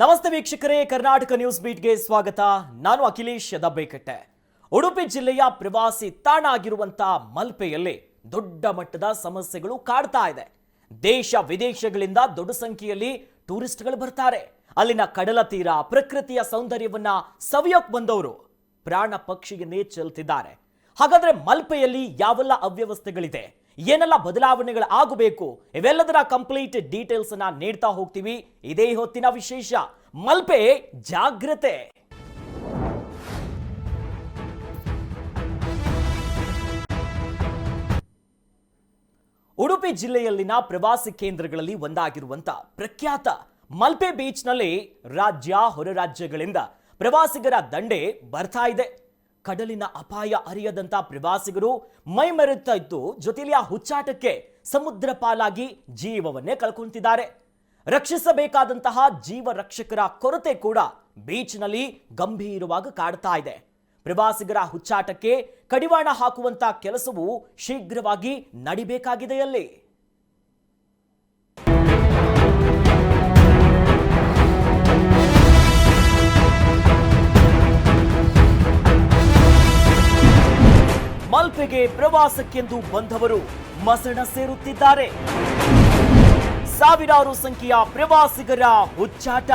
ನಮಸ್ತೆ ವೀಕ್ಷಕರೇ, ಕರ್ನಾಟಕ ನ್ಯೂಸ್ ಬೀಟ್ಗೆ ಸ್ವಾಗತ. ನಾನು ಅಖಿಲೇಶ್ ಯದಬೇಕಟ್ಟೆ ಉಡುಪಿ ಜಿಲ್ಲೆಯ ಪ್ರವಾಸಿ ತಾಣ ಆಗಿರುವಂತ ಮಲ್ಪೆಯಲ್ಲಿ ದೊಡ್ಡ ಮಟ್ಟದ ಸಮಸ್ಯೆಗಳು ಕಾಡ್ತಾ ಇದೆ. ದೇಶ ವಿದೇಶಗಳಿಂದ ದೊಡ್ಡ ಸಂಖ್ಯೆಯಲ್ಲಿ ಟೂರಿಸ್ಟ್ಗಳು ಬರ್ತಾರೆ. ಅಲ್ಲಿನ ಕಡಲ ತೀರ ಪ್ರಕೃತಿಯ ಸೌಂದರ್ಯವನ್ನ ಸವಿಯೋಕ್ ಬಂದವರು ಪ್ರಾಣ ಪಕ್ಷಿಯನ್ನೇ ಚೆಲ್ತಿದ್ದಾರೆ. ಹಾಗಾದ್ರೆ ಮಲ್ಪೆಯಲ್ಲಿ ಯಾವೆಲ್ಲ ಅವ್ಯವಸ್ಥೆಗಳಿದೆ? ಏನೆಲ್ಲ ಬದಲಾವಣೆಗಳು ಆಗಬೇಕು? ಇವೆಲ್ಲದರ ಕಂಪ್ಲೀಟ್ ಡೀಟೇಲ್ಸ್ ಅನ್ನ ನೀಡ್ತಾ ಹೋಗ್ತೀವಿ. ಇದೇ ಹೊತ್ತಿನ ವಿಶೇಷ. ಮಲ್ಪೆ, ಜಾಗ್ರತೆ. ಉಡುಪಿ ಜಿಲ್ಲೆಯಲ್ಲಿನ ಪ್ರವಾಸಿ ಕೇಂದ್ರಗಳಲ್ಲಿ ಒಂದಾಗಿರುವಂತ ಪ್ರಖ್ಯಾತ ಮಲ್ಪೆ ಬೀಚ್ನಲ್ಲಿ ರಾಜ್ಯ ಹೊರ ರಾಜ್ಯಗಳಿಂದ ಪ್ರವಾಸಿಗರ ದಂಡೆ ಬರ್ತಾ ಇದೆ. ಕಡಲಿನ ಅಪಾಯ ಅರಿಯದಂತ ಪ್ರವಾಸಿಗರು ಮೈ ಮೆರೆತಾ ಇದ್ದು ಜೊತೆಲಿ ಆ ಹುಚ್ಚಾಟಕ್ಕೆ ಸಮುದ್ರ ಪಾಲಾಗಿ ಜೀವವನ್ನೇ ಕಳ್ಕೊಂತಿದ್ದಾರೆ. ರಕ್ಷಿಸಬೇಕಾದಂತಹ ಜೀವ ರಕ್ಷಕರ ಕೊರತೆ ಕೂಡ ಬೀಚ್ನಲ್ಲಿ ಗಂಭೀರವಾಗಿ ಕಾಡ್ತಾ ಇದೆ. ಪ್ರವಾಸಿಗರ ಹುಚ್ಚಾಟಕ್ಕೆ ಕಡಿವಾಣ ಹಾಕುವಂತ ಕೆಲಸವು ಶೀಘ್ರವಾಗಿ ನಡಿಬೇಕಾಗಿದೆಯಲ್ಲಿ. ಮಲ್ಪೆಗೆ ಪ್ರವಾಸಕ್ಕೆಂದು ಬಂದವರು ಮಸಣ ಸೇರುತ್ತಿದ್ದಾರೆ. ಸಾವಿರಾರು ಸಂಖ್ಯೆಯ ಪ್ರವಾಸಿಗರ ಹುಚ್ಚಾಟ.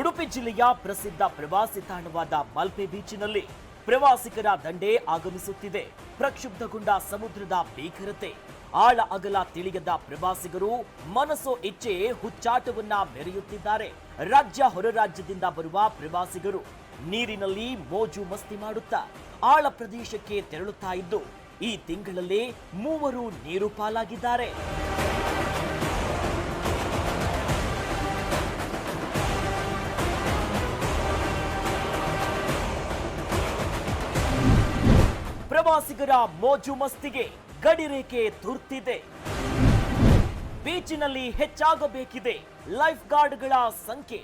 ಉಡುಪಿ ಜಿಲ್ಲೆಯ ಪ್ರಸಿದ್ಧ ಪ್ರವಾಸಿ ತಾಣವಾದ ಮಲ್ಪೆ ಬೀಚಿನಲ್ಲಿ ಪ್ರವಾಸಿಗರ ದಂಡೆ ಆಗಮಿಸುತ್ತಿದೆ. ಪ್ರಕ್ಷುಬ್ಧಗೊಂಡ ಸಮುದ್ರದ ಭೀಕರತೆ ಆಳ ಅಗಲ ತಿಳಿಯದ ಪ್ರವಾಸಿಗರು ಮನಸ್ಸು ಇಚ್ಛೆ ಹುಚ್ಚಾಟವನ್ನ ಮೆರೆಯುತ್ತಿದ್ದಾರೆ. ರಾಜ್ಯ ಹೊರ ರಾಜ್ಯದಿಂದ ಬರುವ ಪ್ರವಾಸಿಗರು ನೀರಿನಲ್ಲಿ ಮೋಜು ಮಸ್ತಿ ಮಾಡುತ್ತಾ ಆಳ ಪ್ರದೇಶಕ್ಕೆ ತೆರಳುತ್ತಾ ಇದ್ದು, ಈ ತಿಂಗಳಲ್ಲೇ ಮೂವರು ನೀರು ಪಾಲಾಗಿದ್ದಾರೆ. ಪ್ರವಾಸಿಗರ ಮೋಜು ಮಸ್ತಿಗೆ ಗಡಿರೇಖೆ ತುರ್ತಿದೆ. ಬೀಚಿನಲ್ಲಿ ಹೆಚ್ಚಾಗಬೇಕಿದೆ ಲೈಫ್ ಗಾರ್ಡ್ಗಳ ಸಂಖ್ಯೆ.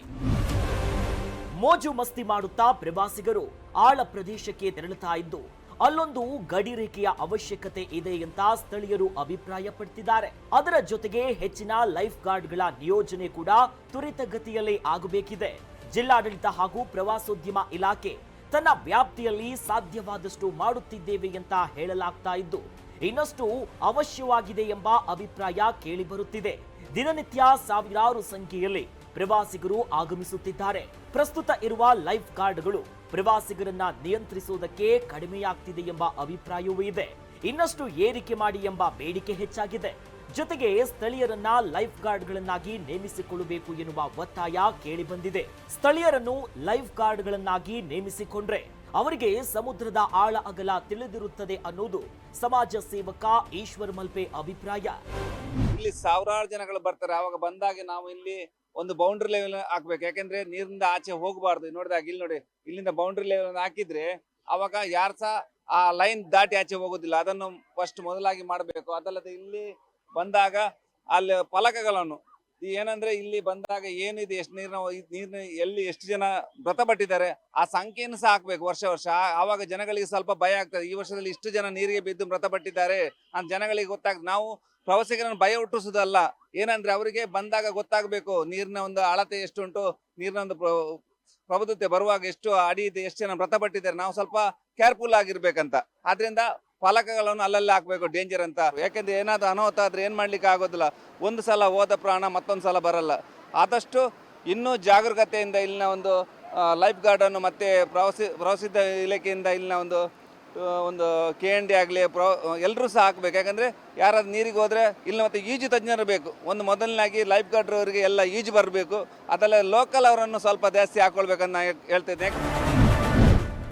ಮೋಜು ಮಸ್ತಿ ಮಾಡುತ್ತಾ ಪ್ರವಾಸಿಗರು ಆಳ ಪ್ರದೇಶಕ್ಕೆ ತೆರಳುತ್ತಾ ಇದ್ದು, ಅಲ್ಲೊಂದು ಗಡಿರೇಖೆಯ ಅವಶ್ಯಕತೆ ಇದೆ ಅಂತ ಸ್ಥಳೀಯರು ಅಭಿಪ್ರಾಯಪಡ್ತಿದ್ದಾರೆ. ಅದರ ಜೊತೆಗೆ ಹೆಚ್ಚಿನ ಲೈಫ್ ಗಾರ್ಡ್ಗಳ ನಿಯೋಜನೆ ಕೂಡ ತ್ವರಿತಗತಿಯಲ್ಲಿ ಆಗಬೇಕಿದೆ. ಜಿಲ್ಲಾಡಳಿತ ಹಾಗೂ ಪ್ರವಾಸೋದ್ಯಮ ಇಲಾಖೆ ತನ್ನ ವ್ಯಾಪ್ತಿಯಲ್ಲಿ ಸಾಧ್ಯವಾದಷ್ಟು ಮಾಡುತ್ತಿದ್ದೇವೆ ಅಂತ ಹೇಳಲಾಗ್ತಾ ಇದ್ದು ಇನ್ನಷ್ಟು ಅವಶ್ಯವಾಗಿದೆ ಎಂಬ ಅಭಿಪ್ರಾಯ ಕೇಳಿಬರುತ್ತಿದೆ. ದಿನನಿತ್ಯ ಸಾವಿರಾರು ಸಂಖ್ಯೆಯಲ್ಲಿ ಪ್ರವಾಸಿಗರು ಆಗಮಿಸುತ್ತಿದ್ದಾರೆ. ಪ್ರಸ್ತುತ ಇರುವ ಲೈಫ್ ಗಾರ್ಡ್ಗಳು ಪ್ರವಾಸಿಗರನ್ನ ನಿಯಂತ್ರಿಸುವುದಕ್ಕೆ ಕಡಿಮೆಯಾಗ್ತಿದೆ ಎಂಬ ಅಭಿಪ್ರಾಯವೂ ಇದೆ. ಇನ್ನಷ್ಟು ಏರಿಕೆ ಮಾಡಿ ಎಂಬ ಬೇಡಿಕೆ ಹೆಚ್ಚಾಗಿದೆ. ಜೊತೆಗೆ ಸ್ಥಳೀಯರನ್ನ ಲೈಫ್ ಗಾರ್ಡ್ಗಳನ್ನಾಗಿ ನೇಮಿಸಿಕೊಳ್ಳಬೇಕು ಎನ್ನುವ ಒತ್ತಾಯ ಕೇಳಿಬಂದಿದೆ. ಸ್ಥಳೀಯರನ್ನು ಲೈಫ್ ಗಾರ್ಡ್ಗಳನ್ನಾಗಿ ನೇಮಿಸಿಕೊಂಡ್ರೆ ಅವರಿಗೆ ಸಮುದ್ರದ ಆಳ ಅಗಲ ತಿಳಿದಿರುತ್ತದೆ ಅನ್ನೋದು ಸಮಾಜ ಸೇವಕ ಈಶ್ವರ್ ಮಲ್ಪೆ ಅಭಿಪ್ರಾಯ. ಇಲ್ಲಿ ಸಾವಿರಾರು ಜನಗಳು ಬರ್ತಾರೆ. ಅವಾಗ ಬಂದಾಗ ನಾವು ಇಲ್ಲಿ ಒಂದು ಬೌಂಡ್ರಿ ಲೆವೆಲ್ ಹಾಕ್ಬೇಕು. ಯಾಕಂದ್ರೆ ನೀರಿಂದ ಆಚೆ ಹೋಗಬಾರ್ದು. ನೋಡಿದಾಗ ಇಲ್ಲಿ ನೋಡಿ, ಇಲ್ಲಿಂದ ಬೌಂಡ್ರಿ ಲೆವೆಲ್ ಹಾಕಿದ್ರೆ ಅವಾಗ ಯಾರು ಸಹ ಆ ಲೈನ್ ದಾಟಿ ಆಚೆ ಹೋಗೋದಿಲ್ಲ. ಅದನ್ನು ಫಸ್ಟ್ ಮೊದಲಾಗಿ ಮಾಡಬೇಕು. ಅದಲ್ಲದೆ ಇಲ್ಲಿ ಬಂದಾಗ ಅಲ್ಲಿ ಫಲಕಗಳನ್ನು ಏನಂದ್ರೆ ಇಲ್ಲಿ ಬಂದಾಗ ಏನಿದೆ ಎಷ್ಟು ನೀರಿನ ನೀರಿನ ಎಲ್ಲಿ ಎಷ್ಟು ಜನ ಮೃತಪಟ್ಟಿದ್ದಾರೆ ಆ ಸಂಖ್ಯೆಯನ್ನು ಸಹ ಹಾಕ್ಬೇಕು ವರ್ಷ ವರ್ಷ. ಆವಾಗ ಜನಗಳಿಗೆ ಸ್ವಲ್ಪ ಭಯ ಆಗ್ತದೆ. ಈ ವರ್ಷದಲ್ಲಿ ಇಷ್ಟು ಜನ ನೀರಿಗೆ ಬಿದ್ದು ಮೃತಪಟ್ಟಿದ್ದಾರೆ ಅಂತ ಜನಗಳಿಗೆ ಗೊತ್ತಾಗ್, ನಾವು ಪ್ರವಾಸಿಗರನ್ನು ಭಯ ಹುಟ್ಟಿಸೋದಲ್ಲ ಏನಂದ್ರೆ ಅವರಿಗೆ ಬಂದಾಗ ಗೊತ್ತಾಗಬೇಕು ನೀರಿನ ಒಂದು ಅಳತೆ ಎಷ್ಟು ಉಂಟು, ನೀರಿನ ಒಂದು ಪ್ರ- ಪ್ರಬುದ್ಧತೆ ಬರುವಾಗ ಎಷ್ಟು ಅಡಿ ಇದೆ, ಎಷ್ಟು ಜನ ಮೃತಪಟ್ಟಿದ್ದಾರೆ ನಾವು ಸ್ವಲ್ಪ ಕೇರ್ಫುಲ್ ಆಗಿರ್ಬೇಕಂತ. ಆದ್ರಿಂದ ಫಲಕಗಳನ್ನು ಅಲ್ಲಲ್ಲಿ ಹಾಕಬೇಕು ಡೇಂಜರ್ ಅಂತ. ಯಾಕೆಂದ್ರೆ ಏನಾದರೂ ಅನಾಹುತ ಆದ್ರೆ ಏನು ಮಾಡ್ಲಿಕ್ಕೆ ಆಗೋದಿಲ್ಲ. ಒಂದು ಸಲ ಹೋದ ಪ್ರಾಣ ಮತ್ತೊಂದು ಸಲ ಬರಲ್ಲ. ಆದಷ್ಟು ಇನ್ನೂ ಜಾಗರೂಕತೆಯಿಂದ ಇಲ್ಲಿನ ಒಂದು ಲೈಫ್ ಗಾರ್ಡನ್ನು ಮತ್ತೆ ಪ್ರವಾಸಿ ಪ್ರವಾಸಿದ ಇಲಾಖೆಯಿಂದ ಇಲ್ಲಿನ ಒಂದು ಒಂದು ಕೆ ಎನ್ ಡಿ ಆಗಲಿ, ಪ್ರ ಎಲ್ಲರೂ ಸಹ ಹಾಕ್ಬೇಕು. ಯಾಕಂದರೆ ಯಾರಾದ್ರೂ ನೀರಿಗೆ ಹೋದರೆ ಇಲ್ಲಿ ಮತ್ತೆ ಈಜು ತಜ್ಞರು ಬೇಕು. ಒಂದು ಮೊದಲನಾಗಿ ಲೈಫ್ ಗಾರ್ಡ್ರವರಿಗೆ ಎಲ್ಲ ಈಜು ಬರಬೇಕು. ಅದಲ್ಲ ಲೋಕಲ್ ಅವರನ್ನು ಸ್ವಲ್ಪ ಜಾಸ್ತಿ ಹಾಕ್ಕೊಳ್ಬೇಕಂತ ನಾನು ಹೇಳ್ತಿದ್ದೆ